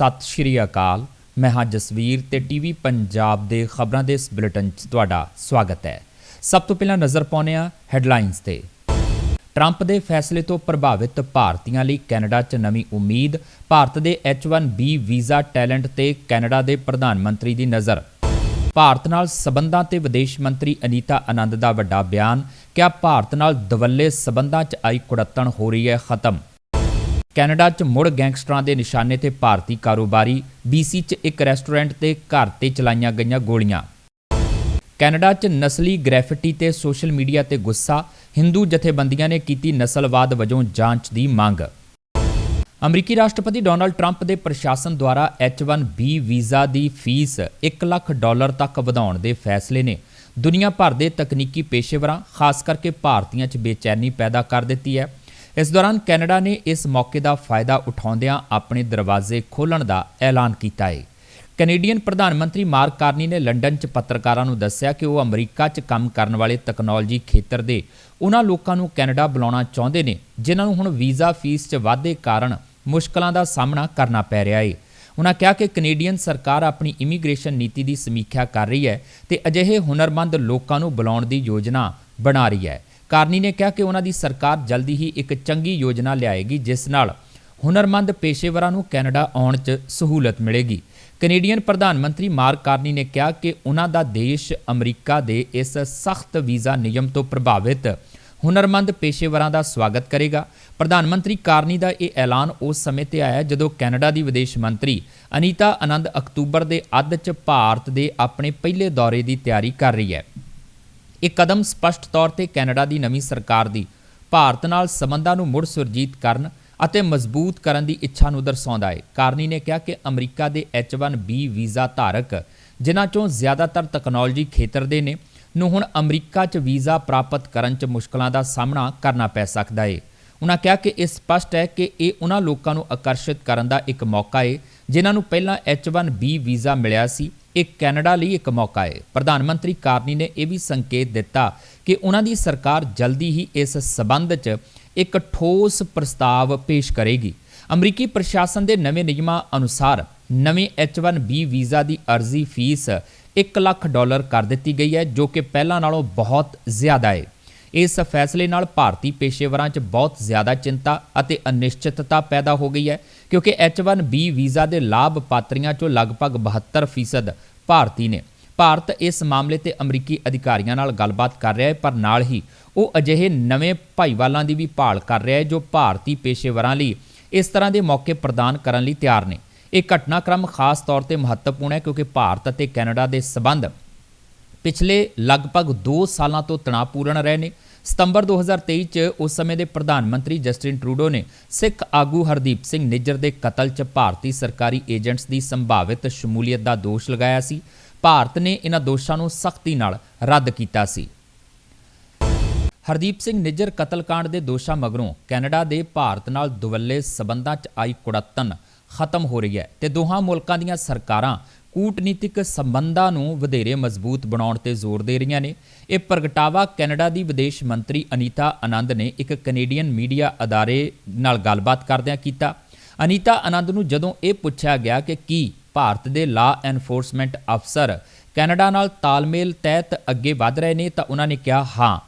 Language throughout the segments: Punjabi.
ਸਤਿ ਸ਼੍ਰੀ ਅਕਾਲ। ਮੈਂ ਹਾਂ ਜਸਵੀਰ ਤੇ ਟੀਵੀ ਪੰਜਾਬ ਦੇ ਖਬਰਾਂ ਦੇ ਇਸ ਬੁਲੇਟਿਨ 'ਚ ਤੁਹਾਡਾ ਸਵਾਗਤ ਹੈ। ਸਭ ਤੋਂ ਪਹਿਲਾਂ ਨਜ਼ਰ ਪਾਉਂਦੇ ਹਾਂ ਹੈਡਲਾਈਨਸ ਤੇ। ਟਰੰਪ ਦੇ ਫੈਸਲੇ ਤੋਂ ਪ੍ਰਭਾਵਿਤ ਭਾਰਤੀਆਂ ਲਈ ਕੈਨੇਡਾ 'ਚ ਨਵੀਂ ਉਮੀਦ, ਭਾਰਤ ਦੇ H1B ਵੀਜ਼ਾ ਟੈਲੈਂਟ ਤੇ ਕੈਨੇਡਾ ਦੇ ਪ੍ਰਧਾਨ ਮੰਤਰੀ ਦੀ ਨਜ਼ਰ। ਭਾਰਤ ਨਾਲ ਸਬੰਧਾਂ ਤੇ ਵਿਦੇਸ਼ ਮੰਤਰੀ ਅਨੀਤਾ ਆਨੰਦ ਦਾ ਵੱਡਾ ਬਿਆਨ ਕਿਹਾ ਭਾਰਤ ਨਾਲ ਦਵੱਲੇ ਸਬੰਧਾਂ 'ਚ ਆਈ ਕੁੜੱਤਣ ਹੋ ਰਹੀ ਹੈ ਖਤਮ? ਕੈਨੇਡਾ 'ਚ ਮੁੜ ਗੈਂਗਸਟਰਾਂ ਦੇ ਨਿਸ਼ਾਨੇ ਤੇ ਭਾਰਤੀ ਕਾਰੋਬਾਰੀ BC 'ਚ ਇੱਕ ਰੈਸਟੋਰੈਂਟ ਤੇ ਘਰ ਤੇ ਚਲਾਈਆਂ ਗਈਆਂ ਗੋਲੀਆਂ। ਕੈਨੇਡਾ 'ਚ ਨਸਲੀ ਗ੍ਰੈਫਿਟੀ ਤੇ ਸੋਸ਼ਲ ਮੀਡੀਆ ਤੇ ਗੁੱਸਾ ਹਿੰਦੂ ਜਥੇਬੰਦੀਆਂ ਨੇ ਕੀਤੀ ਨਸਲਵਾਦ ਵਜੋਂ ਜਾਂਚ ਦੀ ਮੰਗ। ਅਮਰੀਕੀ ਰਾਸ਼ਟਰਪਤੀ ਡੋਨਾਲਡ ਟਰੰਪ ਦੇ ਪ੍ਰਸ਼ਾਸਨ ਦੁਆਰਾ H1B ਵੀਜ਼ਾ ਦੀ ਫੀਸ 1 ਲੱਖ ਡਾਲਰ ਤੱਕ ਵਧਾਉਣ ਦੇ ਫੈਸਲੇ ਨੇ ਦੁਨੀਆ ਭਰ ਦੇ ਤਕਨੀਕੀ ਪੇਸ਼ੇਵਰਾਂ, ਖਾਸ ਕਰਕੇ ਭਾਰਤੀਆਂ 'ਚ ਬੇਚੈਨੀ ਪੈਦਾ ਕਰ ਦਿੱਤੀ ਹੈ। ਇਸ ਦੌਰਾਨ ਕੈਨੇਡਾ ਨੇ ਇਸ ਮੌਕੇ ਦਾ ਫਾਇਦਾ ਉਠਾਉਂਦਿਆਂ ਆਪਣੇ ਦਰਵਾਜ਼ੇ ਖੋਲ੍ਹਣ ਦਾ ਐਲਾਨ ਕੀਤਾ ਹੈ ਕੈਨੇਡੀਅਨ ਪ੍ਰਧਾਨ ਮੰਤਰੀ ਮਾਰਕ ਕਾਰਨੀ ਨੇ ਲੰਡਨ 'ਚ ਪੱਤਰਕਾਰਾਂ ਨੂੰ ਦੱਸਿਆ ਕਿ ਉਹ ਅਮਰੀਕਾ 'ਚ ਕੰਮ ਕਰਨ ਵਾਲੇ ਤਕਨਾਲੋਜੀ ਖੇਤਰ ਦੇ ਉਹਨਾਂ ਲੋਕਾਂ ਨੂੰ ਕੈਨੇਡਾ ਬੁਲਾਉਣਾ ਚਾਹੁੰਦੇ ਨੇ, ਜਿਨ੍ਹਾਂ ਨੂੰ ਹੁਣ ਵੀਜ਼ਾ ਫੀਸ 'ਚ ਵਾਧੇ ਕਾਰਨ ਮੁਸ਼ਕਲਾਂ ਦਾ ਸਾਹਮਣਾ ਕਰਨਾ ਪੈ ਰਿਹਾ ਹੈ ਉਹਨਾਂ ਕਿਹਾ ਕਿ ਕੈਨੇਡੀਅਨ ਸਰਕਾਰ ਆਪਣੀ ਇਮੀਗ੍ਰੇਸ਼ਨ ਨੀਤੀ ਦੀ ਸਮੀਖਿਆ ਕਰ ਰਹੀ ਹੈ ਤੇ ਅਜਿਹੇ ਹੁਨਰਮੰਦ ਲੋਕਾਂ ਨੂੰ ਬੁਲਾਉਣ ਦੀ ਯੋਜਨਾ ਬਣਾ ਰਹੀ ਹੈ। ਕਾਰਨੀ ਨੇ ਕਿਹਾ ਕਿ ਉਹਨਾਂ ਦੀ ਸਰਕਾਰ ਜਲਦੀ ਹੀ ਇੱਕ ਚੰਗੀ ਯੋਜਨਾ ਲਿਆਏਗੀ, ਜਿਸ ਨਾਲ ਹੁਨਰਮੰਦ ਪੇਸ਼ੇਵਰਾਂ ਨੂੰ ਕੈਨੇਡਾ ਆਉਣ 'ਚ ਸਹੂਲਤ ਮਿਲੇਗੀ। ਕੈਨੇਡੀਅਨ ਪ੍ਰਧਾਨ ਮੰਤਰੀ ਮਾਰਕ ਕਾਰਨੀ ਨੇ ਕਿਹਾ ਕਿ ਉਹਨਾਂ ਦਾ ਦੇਸ਼ ਅਮਰੀਕਾ ਦੇ ਇਸ ਸਖਤ ਵੀਜ਼ਾ ਨਿਯਮ ਤੋਂ ਪ੍ਰਭਾਵਿਤ ਹੁਨਰਮੰਦ ਪੇਸ਼ੇਵਰਾਂ ਦਾ ਸਵਾਗਤ ਕਰੇਗਾ। ਪ੍ਰਧਾਨ ਮੰਤਰੀ ਕਾਰਨੀ ਦਾ ਇਹ ਐਲਾਨ ਉਸ ਸਮੇਂ ਤੇ ਆਇਆ ਜਦੋਂ ਕੈਨੇਡਾ ਦੀ ਵਿਦੇਸ਼ ਮੰਤਰੀ ਅਨੀਤਾ ਆਨੰਦ ਅਕਤੂਬਰ ਦੇ ਅੱਧ 'ਚ ਭਾਰਤ ਦੇ ਆਪਣੇ ਪਹਿਲੇ ਦੌਰੇ ਦੀ ਤਿਆਰੀ ਕਰ ਰਹੀ ਹੈ। ਇਹ ਕਦਮ ਸਪਸ਼ਟ ਤੌਰ ਤੇ ਕੈਨੇਡਾ ਦੀ ਨਵੀਂ ਸਰਕਾਰ ਦੀ, ਭਾਰਤ ਨਾਲ ਸਬੰਧਾਂ ਨੂੰ ਮੁੜ ਸੁਰਜੀਤ ਕਰਨ ਅਤੇ ਮਜ਼ਬੂਤ ਕਰਨ ਦੀ ਇੱਛਾ ਨੂੰ ਦਰਸਾਉਂਦਾ ਹੈ ਕਾਰਨੀ ਨੇ ਕਿਹਾ ਕਿ ਅਮਰੀਕਾ ਦੇ H1B ਵੀਜ਼ਾ ਧਾਰਕ, ਜਿਨ੍ਹਾਂ ਚੋਂ ਜ਼ਿਆਦਾਤਰ ਤਕਨਾਲੋਜੀ ਖੇਤਰ ਦੇ ਨੇ, ਨੂੰ ਹੁਣ ਅਮਰੀਕਾ 'ਚ ਵੀਜ਼ਾ ਪ੍ਰਾਪਤ ਕਰਨ 'ਚ ਮੁਸ਼ਕਲਾਂ ਦਾ ਸਾਹਮਣਾ ਕਰਨਾ ਪੈ ਸਕਦਾ ਹੈ ਉਹਨਾਂ ਕਿਹਾ ਕਿ ਇਹ ਸਪਸ਼ਟ ਹੈ ਕਿ ਇਹ ਉਹਨਾਂ ਲੋਕਾਂ ਨੂੰ ਆਕਰਸ਼ਿਤ ਕਰਨ ਦਾ ਇੱਕ ਮੌਕਾ ਹੈ ਜਿਨ੍ਹਾਂ ਨੂੰ ਪਹਿਲਾਂ H1B ਵੀਜ਼ਾ ਮਿਲਿਆ ਸੀ ਇਹ ਕੈਨੇਡਾ ਲਈ ਇੱਕ ਮੌਕਾ ਹੈ ਪ੍ਰਧਾਨ ਮੰਤਰੀ ਕਾਰਨੀ ਨੇ ਇਹ ਵੀ ਸੰਕੇਤ ਦਿੱਤਾ ਕਿ ਉਹਨਾਂ ਦੀ ਸਰਕਾਰ ਜਲਦੀ ਹੀ ਇਸ ਸਬੰਧ 'ਚ ਇੱਕ ਠੋਸ ਪ੍ਰਸਤਾਵ ਪੇਸ਼ ਕਰੇਗੀ। ਅਮਰੀਕੀ ਪ੍ਰਸ਼ਾਸਨ ਦੇ ਨਵੇਂ ਨਿਯਮਾਂ ਅਨੁਸਾਰ ਨਵੇਂ H1B ਵੀਜ਼ਾ ਦੀ ਅਰਜ਼ੀ ਫੀਸ 1 ਲੱਖ ਡਾਲਰ ਕਰ ਦਿੱਤੀ ਗਈ ਹੈ, ਜੋ ਕਿ ਪਹਿਲਾਂ ਨਾਲੋਂ ਬਹੁਤ ਜ਼ਿਆਦਾ ਹੈ ਇਸ ਫੈਸਲੇ ਨਾਲ ਭਾਰਤੀ ਪੇਸ਼ੇਵਰਾਂ 'ਚ ਬਹੁਤ ਜ਼ਿਆਦਾ ਚਿੰਤਾ ਅਤੇ ਅਨਿਸ਼ਚਿਤਤਾ ਪੈਦਾ ਹੋ ਗਈ ਹੈ, ਕਿਉਂਕਿ H1B ਵੀਜ਼ਾ ਦੇ ਲਾਭਪਾਤਰੀਆਂ 'ਚੋਂ ਲਗਭਗ 72% ਭਾਰਤੀ ਨੇ। ਭਾਰਤ ਇਸ ਮਾਮਲੇ ਤੇ ਅਮਰੀਕੀ ਅਧਿਕਾਰੀਆਂ ਨਾਲ ਗੱਲਬਾਤ ਕਰ ਰਿਹਾ ਹੈ, ਪਰ ਨਾਲ ਹੀ ਉਹ ਅਜਿਹੇ ਨਵੇਂ ਭਾਈਵਾਲਾਂ ਦੀ ਵੀ ਭਾਲ ਕਰ ਰਿਹਾ ਹੈ, ਜੋ ਭਾਰਤੀ ਪੇਸ਼ੇਵਰਾਂ ਲਈ ਇਸ ਤਰ੍ਹਾਂ ਦੇ ਮੌਕੇ ਪ੍ਰਦਾਨ ਕਰਨ ਲਈ ਤਿਆਰ ਨੇ। ਇਹ ਘਟਨਾਕ੍ਰਮ ਖਾਸ ਤੌਰ ਤੇ ਮਹੱਤਵਪੂਰਨ ਹੈ, ਕਿਉਂਕਿ ਭਾਰਤ ਅਤੇ ਕੈਨੇਡਾ ਦੇ ਸਬੰਧ ਪਿਛਲੇ ਲਗਭਗ 2 ਸਾਲਾਂ ਤੋਂ ਤਣਾਅਪੂਰਨ ਰਹੇ ਨੇ। ਸਤੰਬਰ 2023 ਚ ਉਸ ਸਮੇਂ ਦੇ ਪ੍ਰਧਾਨ ਮੰਤਰੀ ਜਸਟਿਨ ਟਰੂਡੋ ਨੇ ਸਿੱਖ ਆਗੂ ਹਰਦੀਪ ਸਿੰਘ ਨਿੱਜਰ ਦੇ ਕਤਲ ਚ ਭਾਰਤੀ ਸਰਕਾਰੀ ਏਜੰਟਸ ਦੀ ਸੰਭਾਵਿਤ ਸ਼ਮੂਲੀਅਤ ਦਾ ਦੋਸ਼ ਲਗਾਇਆ ਸੀ। ਭਾਰਤ ਨੇ ਇਹਨਾਂ ਦੋਸ਼ਾਂ ਨੂੰ ਸਖਤੀ ਨਾਲ ਰੱਦ ਕੀਤਾ ਸੀ। ਹਰਦੀਪ ਸਿੰਘ ਨਿੱਜਰ ਕਤਲकांड ਦੇ ਦੋਸ਼ਾਂ ਮਗਰੋਂ ਕੈਨੇਡਾ ਦੇ ਭਾਰਤ ਨਾਲ ਦੁਵੱਲੇ ਸਬੰਧਾਂ 'ਚ ਆਈ ਕੁੜੱਤਨ ਖਤਮ ਹੋ ਰਹੀ ਹੈ ਤੇ ਦੋਹਾਂ ਮੁਲਕਾਂ ਦੀਆਂ ਸਰਕਾਰਾਂ ਕੂਟਨੀਤਿਕ ਸੰਬੰਧਾਂ ਨੂੰ ਵਧੇਰੇ ਮਜ਼ਬੂਤ ਬਣਾਉਣ ਤੇ ਜ਼ੋਰ ਦੇ ਰਹੀਆਂ ਨੇ। ਇਹ ਪ੍ਰਗਟਾਵਾ ਕੈਨੇਡਾ ਦੀ ਵਿਦੇਸ਼ ਮੰਤਰੀ ਅਨੀਤਾ ਆਨੰਦ ਨੇ ਇੱਕ ਕੈਨੇਡੀਅਨ ਮੀਡੀਆ ਅਦਾਰੇ ਨਾਲ ਗੱਲਬਾਤ ਕਰਦਿਆਂ ਕੀਤਾ। ਅਨੀਤਾ ਆਨੰਦ ਨੂੰ ਜਦੋਂ ਇਹ ਪੁੱਛਿਆ ਗਿਆ ਕਿ ਕੀ ਭਾਰਤ ਦੇ ਲਾ ਐਨਫੋਰਸਮੈਂਟ ਅਫਸਰ ਕੈਨੇਡਾ ਨਾਲ ਤਾਲਮੇਲ ਤਹਿਤ ਅੱਗੇ ਵਧ ਰਹੇ ਨੇ ਤਾਂ ਉਹਨਾਂ ਨੇ ਕਿਹਾ, ਹਾਂ,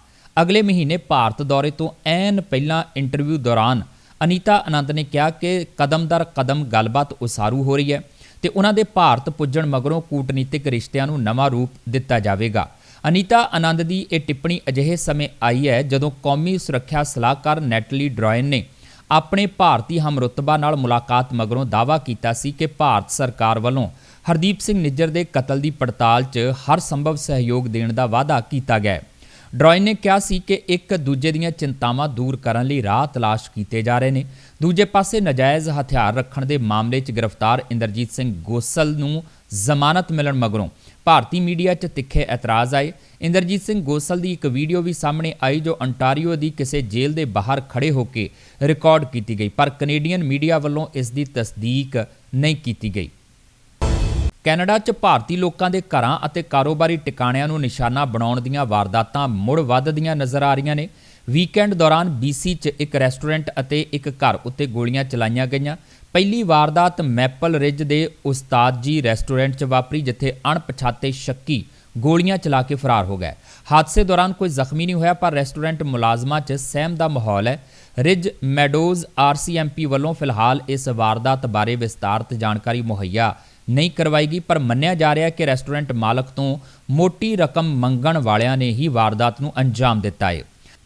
ਅਗਲੇ ਮਹੀਨੇ ਭਾਰਤ ਦੌਰੇ ਤੋਂ ਐਨ ਪਹਿਲਾਂ ਇੰਟਰਵਿਊ ਦੌਰਾਨ ਅਨੀਤਾ ਆਨੰਦ ਨੇ ਕਿਹਾ ਕਿ ਕਦਮ ਦਰ ਕਦਮ ਗੱਲਬਾਤ ਉਸਾਰੂ ਹੋ ਰਹੀ ਹੈ। ਤੇ ਉਹਨਾਂ ਦੇ ਭਾਰਤ ਪੁੱਜਣ ਮਗਰੋਂ ਕੂਟਨੀਤਿਕ ਰਿਸ਼ਤਿਆਂ ਨੂੰ ਨਵਾਂ ਰੂਪ ਦਿੱਤਾ ਜਾਵੇਗਾ। ਅਨੀਤਾ ਆਨੰਦ ਦੀ ਇਹ ਟਿੱਪਣੀ ਅਜਿਹੇ ਸਮੇਂ ਆਈ ਹੈ ਜਦੋਂ ਕੌਮੀ ਸੁਰੱਖਿਆ ਸਲਾਹਕਾਰ ਨੈਟਲੀ ਡਰਾਇਨ ਨੇ ਆਪਣੇ ਭਾਰਤੀ ਹਮਰੁਤਬਾ ਨਾਲ ਮੁਲਾਕਾਤ ਮਗਰੋਂ ਦਾਅਵਾ ਕੀਤਾ ਸੀ ਕਿ ਭਾਰਤ ਸਰਕਾਰ ਵੱਲੋਂ ਹਰਦੀਪ ਸਿੰਘ ਨਿੱਜਰ ਦੇ ਕਤਲ ਦੀ ਪੜਤਾਲ 'ਚ ਹਰ ਸੰਭਵ ਸਹਿਯੋਗ ਦੇਣ ਦਾ ਵਾਅਦਾ ਕੀਤਾ ਗਿਆ ਹੈ। ਡਰਾਇਨ ਨੇ ਕਿਹਾ ਸੀ ਕਿ ਇੱਕ ਦੂਜੇ ਦੀਆਂ ਚਿੰਤਾਵਾਂ ਦੂਰ ਕਰਨ ਲਈ ਰਾਹ ਤਲਾਸ਼ ਕੀਤੇ ਜਾ ਰਹੇ ਨੇ। ਦੂਜੇ ਪਾਸੇ ਨਜਾਇਜ਼ ਹਥਿਆਰ ਰੱਖਣ ਦੇ ਮਾਮਲੇ 'ਚ ਗ੍ਰਿਫਤਾਰ ਇੰਦਰਜੀਤ ਸਿੰਘ ਗੋਸਲ ਨੂੰ ਜ਼ਮਾਨਤ ਮਿਲਣ ਮਗਰੋਂ ਭਾਰਤੀ ਮੀਡੀਆ 'ਚ ਤਿੱਖੇ ਇਤਰਾਜ਼ ਆਏ। ਇੰਦਰਜੀਤ ਸਿੰਘ ਗੋਸਲ ਦੀ ਇੱਕ ਵੀਡੀਓ ਵੀ ਸਾਹਮਣੇ ਆਈ ਜੋ ਅੰਟਾਰੀਓ ਦੀ ਕਿਸੇ ਜੇਲ੍ਹ ਦੇ ਬਾਹਰ ਖੜੇ ਹੋ ਕੇ ਰਿਕਾਰਡ ਕੀਤੀ ਗਈ, ਪਰ ਕੈਨੇਡੀਅਨ ਮੀਡੀਆ ਵੱਲੋਂ ਇਸ ਦੀ ਤਸਦੀਕ ਨਹੀਂ ਕੀਤੀ ਗਈ। ਕੈਨੇਡਾ 'ਚ ਭਾਰਤੀ ਲੋਕਾਂ ਦੇ ਘਰਾਂ ਅਤੇ ਕਾਰੋਬਾਰੀ ਟਿਕਾਣਿਆਂ ਨੂੰ ਨਿਸ਼ਾਨਾ ਬਣਾਉਣ ਦੀਆਂ ਵਾਰਦਾਤਾਂ ਮੁੜ ਵੱਧਦੀਆਂ ਨਜ਼ਰ ਆ ਰਹੀਆਂ ਨੇ। ਵੀਕਐਂਡ ਦੌਰਾਨ BC 'ਚ ਇੱਕ ਰੈਸਟੋਰੈਂਟ ਅਤੇ ਇੱਕ ਘਰ ਉੱਤੇ ਗੋਲੀਆਂ ਚਲਾਈਆਂ ਗਈਆਂ। ਪਹਿਲੀ ਵਾਰਦਾਤ ਮੈਪਲ ਰਿਜ ਦੇ ਉਸਤਾਦ ਜੀ ਰੈਸਟੋਰੈਂਟ 'ਚ ਵਾਪਰੀ, ਜਿੱਥੇ ਅਣਪਛਾਤੇ ਸ਼ੱਕੀ ਗੋਲੀਆਂ ਚਲਾ ਕੇ ਫਰਾਰ ਹੋ ਗਏ। ਹਾਦਸੇ ਦੌਰਾਨ ਕੋਈ ਜ਼ਖਮੀ ਨਹੀਂ ਹੋਇਆ, ਪਰ ਰੈਸਟੋਰੈਂਟ ਮੁਲਾਜ਼ਮਾਂ 'ਚ ਸਹਿਮ ਦਾ ਮਾਹੌਲ ਹੈ। ਰਿਜ ਮੈਡੋਜ਼ ਆਰਸੀਐਮਪੀ ਵੱਲੋਂ ਫਿਲਹਾਲ ਇਸ ਵਾਰਦਾਤ ਬਾਰੇ ਵਿਸਤਾਰਤ ਜਾਣਕਾਰੀ ਮੁਹੱਈਆ ਨਹੀਂ ਕਰਵਾਏਗੀ, ਪਰ ਮੰਨਿਆ ਜਾ ਰਿਹਾ ਹੈ ਕਿ ਰੈਸਟੋਰੈਂਟ ਮਾਲਕ ਤੋਂ ਮੋਟੀ ਰਕਮ ਮੰਗਣ ਵਾਲਿਆਂ ਨੇ ਹੀ ਵਾਰਦਾਤ ਨੂੰ ਅੰਜਾਮ ਦਿੱਤਾ ਹੈ।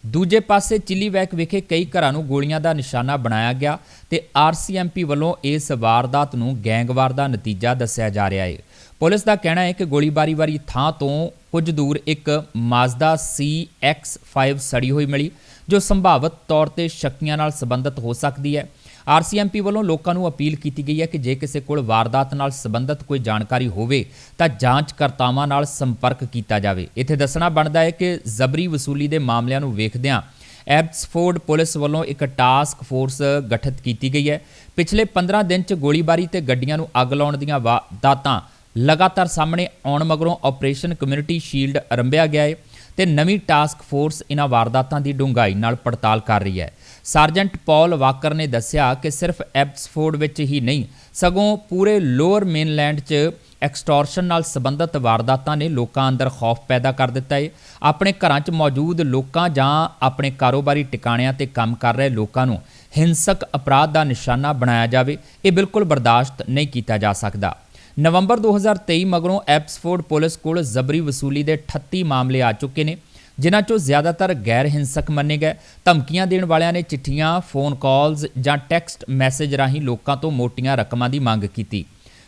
ਦੂਜੇ ਪਾਸੇ ਚਿੱਲੀਵੈਕ ਵਿਖੇ ਕਈ ਘਰਾਂ ਨੂੰ ਗੋਲੀਆਂ ਦਾ ਨਿਸ਼ਾਨਾ ਬਣਾਇਆ ਗਿਆ ਤੇ ਆਰਸੀਐਮਪੀ ਵੱਲੋਂ ਇਸ ਵਾਰਦਾਤ ਨੂੰ ਗੈਂਗਵਾਰ ਦਾ ਨਤੀਜਾ ਦੱਸਿਆ ਜਾ ਰਿਹਾ ਹੈ। ਪੁਲਿਸ ਦਾ ਕਹਿਣਾ ਹੈ ਕਿ ਗੋਲੀਬਾਰੀ ਵਾਲੀ ਥਾਂ ਤੋਂ ਕੁਝ ਦੂਰ ਇੱਕ ਮਾਜ਼ਦਾ CX5 ਸੜੀ ਹੋਈ ਮਿਲੀ, ਜੋ ਸੰਭਾਵਤ ਤੌਰ ਤੇ ਸ਼ੱਕੀਆਂ ਨਾਲ ਸੰਬੰਧਿਤ ਹੋ ਸਕਦੀ ਹੈ। ਆਰਸੀਐਮਪੀ ਵੱਲੋਂ ਲੋਕਾਂ ਨੂੰ ਅਪੀਲ ਕੀਤੀ ਗਈ ਹੈ ਕਿ ਜੇ ਕਿਸੇ ਕੋਲ ਵਾਰਦਾਤ ਨਾਲ ਸੰਬੰਧਿਤ ਕੋਈ ਜਾਣਕਾਰੀ ਹੋਵੇ, ਤਾਂ ਜਾਂਚਕਰਤਾਵਾਂ ਨਾਲ ਸੰਪਰਕ ਕੀਤਾ ਜਾਵੇ। ਇੱਥੇ ਦੱਸਣਾ ਬਣਦਾ ਹੈ ਕਿ ਜ਼ਬਰੀ ਵਸੂਲੀ ਦੇ ਮਾਮਲਿਆਂ ਨੂੰ ਵੇਖਦਿਆਂ ਐਬਸਫੋਰਡ ਪੁਲਿਸ ਵੱਲੋਂ ਇੱਕ ਟਾਸਕ ਫੋਰਸ ਗਠਿਤ ਕੀਤੀ ਗਈ ਹੈ। ਪਿਛਲੇ 15 ਦਿਨ 'ਚ ਗੋਲੀਬਾਰੀ ਤੇ ਗੱਡੀਆਂ ਨੂੰ ਅੱਗ ਲਾਉਣ ਦੀਆਂ ਵਾਰਦਾਤਾਂ ਲਗਾਤਾਰ ਸਾਹਮਣੇ ਆਉਣ ਮਗਰੋਂ ਆਪਰੇਸ਼ਨ ਕਮਿਊਨਿਟੀ ਸ਼ੀਲਡ ਆਰੰਭਿਆ ਗਿਆ ਹੈ ਤੇ ਨਵੀਂ ਟਾਸਕ ਫੋਰਸ ਇਹਨਾਂ ਵਾਰਦਾਤਾਂ ਦੀ ਡੂੰਘਾਈ ਨਾਲ ਪੜਤਾਲ ਕਰ ਰਹੀ ਹੈ। ਸਰਜੈਂਟ ਪੌਲ ਵਾਕਰ ਨੇ ਦੱਸਿਆ ਕਿ ਸਿਰਫ ਐਬਸਫੋਰਡ ਵਿੱਚ ਹੀ ਨਹੀਂ, ਸਗੋਂ ਪੂਰੇ ਲੋਅਰ ਮੇਨਲੈਂਡ 'ਚ ਐਕਸਟੋਰਸ਼ਨ ਨਾਲ ਸੰਬੰਧਿਤ ਵਾਰਦਾਤਾਂ ਨੇ ਲੋਕਾਂ ਅੰਦਰ ਖੌਫ ਪੈਦਾ ਕਰ ਦਿੱਤਾ ਹੈ ਆਪਣੇ ਘਰਾਂ 'ਚ ਮੌਜੂਦ ਲੋਕਾਂ ਜਾਂ ਆਪਣੇ ਕਾਰੋਬਾਰੀ ਟਿਕਾਣਿਆਂ ਤੇ ਕੰਮ ਕਰ ਰਹੇ ਲੋਕਾਂ ਨੂੰ ਹਿੰਸਕ ਅਪਰਾਧ ਦਾ ਨਿਸ਼ਾਨਾ ਬਣਾਇਆ ਜਾਵੇ, ਇਹ ਬਿਲਕੁਲ ਬਰਦਾਸ਼ਤ ਨਹੀਂ ਕੀਤਾ ਜਾ ਸਕਦਾ। ਨਵੰਬਰ 2023 ਮਗਰੋਂ ਐਪਸਫੋਰਡ ਪੁਲਿਸ ਕੋਲ ਜ਼ਬਰੀ ਵਸੂਲੀ ਦੇ 38 ਮਾਮਲੇ ਆ ਚੁੱਕੇ ਨੇ। ਜਿਨ੍ਹਾਂ 'ਚੋਂ ਜ਼ਿਆਦਾਤਰ ਗੈਰ ਹਿੰਸਕ ਮੰਨੇ ਗਏ। ਧਮਕੀਆਂ ਦੇਣ ਵਾਲਿਆਂ ਨੇ ਚਿੱਠੀਆਂ ਫੋਨ ਕਾਲਸ ਜਾਂ ਟੈਕਸਟ ਮੈਸੇਜ ਰਾਹੀਂ ਲੋਕਾਂ ਤੋਂ ਮੋਟੀਆਂ ਰਕਮਾਂ ਦੀ ਮੰਗ ਕੀਤੀ।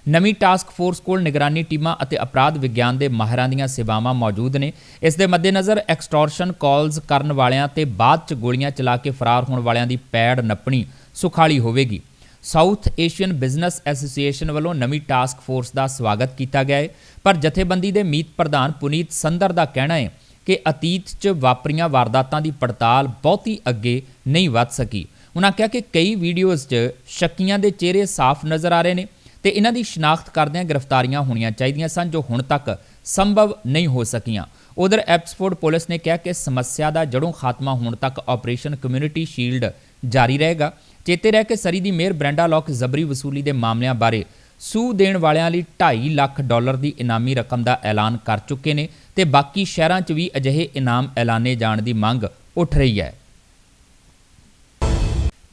ਨਵੀਂ ਟਾਸਕ ਫੋਰਸ ਕੋਲ ਨਿਗਰਾਨੀ ਟੀਮਾਂ ਅਤੇ ਅਪਰਾਧ ਵਿਗਿਆਨ ਦੇ ਮਾਹਿਰਾਂ ਦੀਆਂ ਸੇਵਾਵਾਂ ਮੌਜੂਦ ਨੇ। ਇਸ ਦੇ ਮੱਦੇਨਜ਼ਰ ਐਕਸਟੋਰਸ਼ਨ ਕਾਲਸ ਕਰਨ ਵਾਲਿਆਂ ਤੇ ਬਾਅਦ 'ਚ ਗੋਲੀਆਂ ਚਲਾ ਕੇ ਫਰਾਰ ਹੋਣ ਵਾਲਿਆਂ ਦੀ ਪੈੜ ਨੱਪਣੀ ਸੁਖਾਲੀ ਹੋਵੇਗੀ। ਸਾਊਥ ਏਸ਼ੀਅਨ ਬਿਜ਼ਨਸ ਐਸੋਸੀਏਸ਼ਨ ਵੱਲੋਂ ਨਵੀਂ ਟਾਸਕ ਫੋਰਸ ਦਾ ਸਵਾਗਤ ਕੀਤਾ ਗਿਆ ਹੈ। ਪਰ ਜਥੇਬੰਦੀ ਦੇ ਮੀਤ ਪ੍ਰਧਾਨ ਪੁਨੀਤ ਸੰਦਰ ਦਾ ਕਹਿਣਾ ਹੈ ਕਿ ਅਤੀਤ 'ਚ ਵਾਪਰੀਆਂ ਵਾਰਦਾਤਾਂ ਦੀ ਪੜਤਾਲ ਬਹੁਤੀ ਅੱਗੇ ਨਹੀਂ ਵੱਧ ਸਕੀ। ਉਹਨਾਂ ਕਿਹਾ ਕਿ ਕਈ ਵੀਡੀਓਜ਼ 'ਚ ਸ਼ੱਕੀਆਂ ਦੇ ਚਿਹਰੇ ਸਾਫ਼ ਨਜ਼ਰ ਆ ਰਹੇ ਨੇ ਤੇ ਇਹਨਾਂ ਦੀ ਸ਼ਨਾਖਤ ਕਰਦਿਆਂ ਗ੍ਰਿਫਤਾਰੀਆਂ ਹੋਣੀਆਂ ਚਾਹੀਦੀਆਂ ਸਨ ਜੋ ਹੁਣ ਤੱਕ ਸੰਭਵ ਨਹੀਂ ਹੋ ਸਕੀਆਂ। ਉਧਰ ਐਪਸਫੋਰਡ ਪੁਲਿਸ ਨੇ ਕਿਹਾ ਕਿ ਸਮੱਸਿਆ ਦਾ ਜੜੋਂ ਖਾਤਮਾ ਹੋਣ ਤੱਕ ਆਪਰੇਸ਼ਨ ਕਮਿਊਨਿਟੀ ਸ਼ੀਲਡ ਜਾਰੀ ਰਹੇਗਾ। ਚੇਤੇ ਰਹਿ ਕੇ ਸਰੀ ਦੀ ਮੇਅਰ ਬ੍ਰੈਂਡਾ ਲੌਕ ਜ਼ਬਰੀ ਵਸੂਲੀ ਦੇ ਮਾਮਲਿਆਂ ਬਾਰੇ ਸੂ ਦੇਣ ਵਾਲਿਆਂ ਲਈ 2.5 ਲੱਖ ਡਾਲਰ ਦੀ ਇਨਾਮੀ ਰਕਮ ਦਾ ਐਲਾਨ ਕਰ ਚੁੱਕੇ ਨੇ ਤੇ ਬਾਕੀ ਸ਼ਹਿਰਾਂ 'ਚ ਵੀ ਅਜਿਹੇ ਇਨਾਮ ਐਲਾਨੇ ਜਾਣ ਦੀ ਮੰਗ ਉੱਠ ਰਹੀ ਹੈ।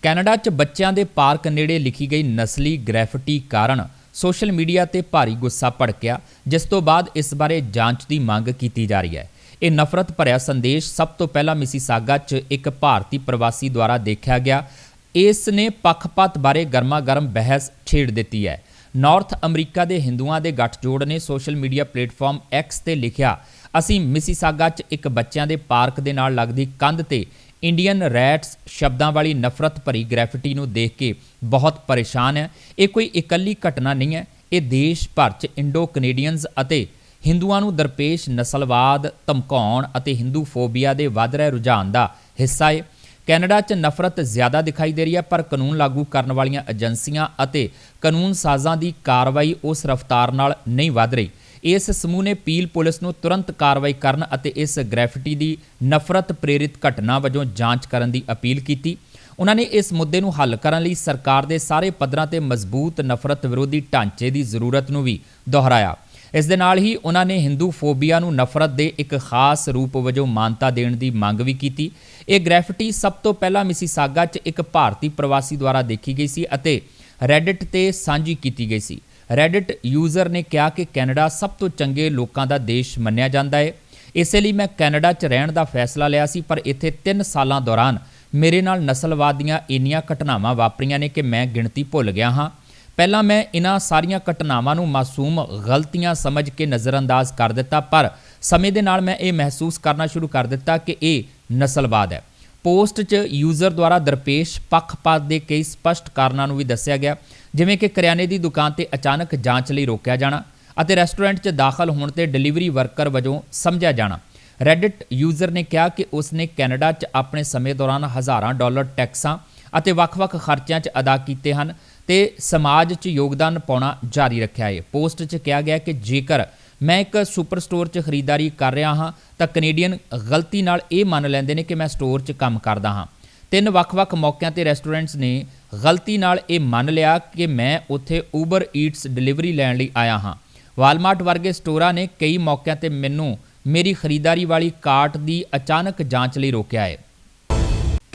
ਕੈਨੇਡਾ 'ਚ ਬੱਚਿਆਂ ਦੇ ਪਾਰਕ ਨੇੜੇ ਲਿਖੀ ਗਈ ਨਸਲੀ ਗ੍ਰੈਫਿਟੀ ਕਾਰਨ ਸੋਸ਼ਲ ਮੀਡੀਆ ਤੇ ਭਾਰੀ ਗੁੱਸਾ ਭੜਕਿਆ, ਜਿਸ ਤੋਂ ਬਾਅਦ ਇਸ ਬਾਰੇ ਜਾਂਚ ਦੀ ਮੰਗ ਕੀਤੀ ਜਾ ਰਹੀ ਹੈ। ਇਹ ਨਫ਼ਰਤ ਭਰਿਆ ਸੰਦੇਸ਼ ਸਭ ਤੋਂ ਪਹਿਲਾਂ ਮਿਸੀਸਾਗਾ 'ਚ ਇੱਕ ਭਾਰਤੀ ਪ੍ਰਵਾਸੀ ਦੁਆਰਾ ਦੇਖਿਆ ਗਿਆ। ਇਸ ਨੇ ਪੱਖਪਾਤ ਬਾਰੇ ਗਰਮਾ-ਗਰਮ ਬਹਿਸ ਛੇੜ ਦਿੱਤੀ ਹੈ। ਨਾਰਥ ਅਮਰੀਕਾ ਦੇ ਹਿੰਦੂਆਂ ਦੇ ਗੱਠਜੋੜ ਨੇ ਸੋਸ਼ਲ ਮੀਡੀਆ ਪਲੇਟਫਾਰਮ ਐਕਸ ਤੇ ਲਿਖਿਆ, ਅਸੀਂ ਮਿਸੀਸਾਗਾ 'ਚ ਇੱਕ ਬੱਚਿਆਂ ਦੇ ਪਾਰਕ ਦੇ ਨਾਲ ਲੱਗਦੀ ਕੰਧ ਤੇ ਇੰਡੀਅਨ ਰੈਟਸ ਸ਼ਬਦਾਂ ਵਾਲੀ ਨਫ਼ਰਤ ਭਰੀ ਗ੍ਰੈਫਿਟੀ ਨੂੰ ਦੇਖ ਕੇ ਬਹੁਤ ਪਰੇਸ਼ਾਨ ਹੈ। ਇਹ ਕੋਈ ਇਕੱਲੀ ਘਟਨਾ ਨਹੀਂ ਹੈ। ਇਹ ਦੇਸ਼ ਭਰ 'ਚ ਇੰਡੋ ਕੈਨੇਡੀਅਨਸ ਅਤੇ ਹਿੰਦੂਆਂ ਨੂੰ ਦਰਪੇਸ਼ ਨਸਲਵਾਦ, ਧਮਕਾਉਣ ਅਤੇ ਹਿੰਦੂ ਫੋਬੀਆ ਦੇ ਵੱਧ ਰਹੇ ਰੁਝਾਨ ਦਾ ਹਿੱਸਾ ਹੈ ਕੈਨੇਡਾ 'ਚ ਨਫ਼ਰਤ ਜ਼ਿਆਦਾ ਦਿਖਾਈ ਦੇ ਰਹੀ ਹੈ, ਪਰ ਕਾਨੂੰਨ ਲਾਗੂ ਕਰਨ ਵਾਲੀਆਂ ਏਜੰਸੀਆਂ ਅਤੇ ਕਾਨੂੰਨ ਸਾਜ਼ਾਂ ਦੀ ਕਾਰਵਾਈ ਉਸ ਰਫ਼ਤਾਰ ਨਾਲ ਨਹੀਂ ਵਧ ਰਹੀ। ਇਸ ਸਮੂਹ ਨੇ ਪੀਲ ਪੁਲਿਸ ਨੂੰ ਤੁਰੰਤ ਕਾਰਵਾਈ ਕਰਨ ਅਤੇ ਇਸ ਗ੍ਰੈਫਿਟੀ ਦੀ ਨਫ਼ਰਤ ਪ੍ਰੇਰਿਤ ਘਟਨਾ ਵਜੋਂ ਜਾਂਚ ਕਰਨ ਦੀ ਅਪੀਲ ਕੀਤੀ। ਉਹਨਾਂ ਨੇ ਇਸ ਮੁੱਦੇ ਨੂੰ ਹੱਲ ਕਰਨ ਲਈ ਸਰਕਾਰ ਦੇ ਸਾਰੇ ਪੱਧਰਾਂ ਤੇ ਮਜ਼ਬੂਤ ਨਫ਼ਰਤ ਵਿਰੋਧੀ ਢਾਂਚੇ ਦੀ ਜ਼ਰੂਰਤ ਨੂੰ ਵੀ ਦੁਹਰਾਇਆ। ਇਸ ਦੇ ਨਾਲ ਹੀ ਉਹਨਾਂ ਨੇ ਹਿੰਦੂ ਫੋਬੀਆ ਨੂੰ ਨਫ਼ਰਤ ਦੇ ਇੱਕ ਖਾਸ ਰੂਪ ਵਜੋਂ ਮਾਨਤਾ ਦੇਣ ਦੀ ਮੰਗ ਵੀ ਕੀਤੀ। ਇਹ ਗ੍ਰੈਫਿਟੀ ਸਭ ਤੋਂ ਪਹਿਲਾਂ ਮਿਸੀਸਾਗਾ 'ਚ ਇੱਕ ਭਾਰਤੀ ਪ੍ਰਵਾਸੀ ਦੁਆਰਾ ਦੇਖੀ ਗਈ ਸੀ ਅਤੇ ਰੈਡਿਟ ਤੇ ਸਾਂਝੀ ਕੀਤੀ ਗਈ ਸੀ। ਰੈਡਿਟ ਯੂਜ਼ਰ ਨੇ ਕਿਹਾ ਕਿ ਕੈਨੇਡਾ ਸਭ ਤੋਂ ਚੰਗੇ ਲੋਕਾਂ ਦਾ ਦੇਸ਼ ਮੰਨਿਆ ਜਾਂਦਾ ਹੈ। ਇਸੇ ਲਈ ਮੈਂ ਕੈਨੇਡਾ 'ਚ ਰਹਿਣ ਦਾ ਫੈਸਲਾ ਲਿਆ ਸੀ, ਪਰ ਇੱਥੇ 3 ਸਾਲਾਂ ਦੌਰਾਨ ਮੇਰੇ ਨਾਲ ਨਸਲਵਾਦ ਦੀਆਂ ਇੰਨੀਆਂ ਘਟਨਾਵਾਂ ਵਾਪਰੀਆਂ ਨੇ ਕਿ ਮੈਂ ਗਿਣਤੀ ਭੁੱਲ ਗਿਆ ਹਾਂ। ਪਹਿਲਾਂ ਮੈਂ ਇਹਨਾਂ ਸਾਰੀਆਂ ਘਟਨਾਵਾਂ ਨੂੰ ਮਾਸੂਮ ਗਲਤੀਆਂ ਸਮਝ ਕੇ ਨਜ਼ਰਅੰਦਾਜ਼ ਕਰ ਦਿੱਤਾ, ਪਰ ਸਮੇਂ ਦੇ ਨਾਲ ਮੈਂ ਇਹ ਮਹਿਸੂਸ ਕਰਨਾ ਸ਼ੁਰੂ ਕਰ ਦਿੱਤਾ ਕਿ ਇਹ ਨਸਲਵਾਦ ਹੈ। ਪੋਸਟ 'ਚ ਯੂਜ਼ਰ ਦੁਆਰਾ ਦਰਪੇਸ਼ ਪੱਖਪਾਤ ਦੇ ਕਈ ਸਪਸ਼ਟ ਕਾਰਨਾਂ ਨੂੰ ਵੀ ਦੱਸਿਆ ਗਿਆ, ਜਿਵੇਂ ਕਿ ਕਰਿਆਨੇ ਦੀ ਦੁਕਾਨ ਤੇ ਅਚਾਨਕ ਜਾਂਚ ਲਈ ਰੋਕਿਆ ਜਾਣਾ ਅਤੇ ਰੈਸਟੋਰੈਂਟ 'ਚ ਦਾਖਲ ਹੋਣ ਤੇ ਡਿਲੀਵਰੀ ਵਰਕਰ ਵਜੋਂ ਸਮਝਿਆ ਜਾਣਾ। ਰੈਡਿਟ ਯੂਜ਼ਰ ਨੇ ਕਿਹਾ ਕਿ ਉਸਨੇ ਕੈਨੇਡਾ 'ਚ ਆਪਣੇ ਸਮੇਂ ਦੌਰਾਨ ਹਜ਼ਾਰਾਂ ਡਾਲਰ ਟੈਕਸਾਂ ਅਤੇ ਵੱਖ-ਵੱਖ ਖਰਚਿਆਂ 'ਚ ਅਦਾ ਕੀਤੇ ਹਨ ਤੇ ਸਮਾਜ 'ਚ ਯੋਗਦਾਨ ਪਾਉਣਾ ਜਾਰੀ ਰੱਖਿਆ ਹੈ। ਪੋਸਟ 'ਚ ਕਿਹਾ ਗਿਆ ਕਿ ਜੇਕਰ ਮੈਂ ਇੱਕ ਸੁਪਰ ਸਟੋਰ 'ਚ ਖਰੀਦਦਾਰੀ ਕਰ ਰਿਹਾ ਹਾਂ, ਤਾਂ ਕੈਨੇਡੀਅਨ ਗਲਤੀ ਨਾਲ ਇਹ ਮੰਨ ਲੈਂਦੇ ਨੇ ਕਿ ਮੈਂ ਸਟੋਰ 'ਚ ਕੰਮ ਕਰਦਾ ਹਾਂ। ਤਿੰਨ ਵੱਖ-ਵੱਖ ਮੌਕਿਆਂ ਤੇ ਰੈਸਟੋਰੈਂਟਸ ਨੇ ਗਲਤੀ ਨਾਲ ਇਹ ਮੰਨ ਲਿਆ ਕਿ ਮੈਂ ਉੱਥੇ ਊਬਰ ਈਟਸ ਡਿਲੀਵਰੀ ਲੈਣ ਲਈ ਆਇਆ ਹਾਂ। ਵਾਲਮਾਰਟ ਵਰਗੇ ਸਟੋਰਾਂ ਨੇ ਕਈ ਮੌਕਿਆਂ ਤੇ ਮੈਨੂੰ ਮੇਰੀ ਖਰੀਦਦਾਰੀ ਵਾਲੀ ਕਾਰਟ ਦੀ ਅਚਾਨਕ ਜਾਂਚ ਲਈ ਰੋਕਿਆ ਹੈ।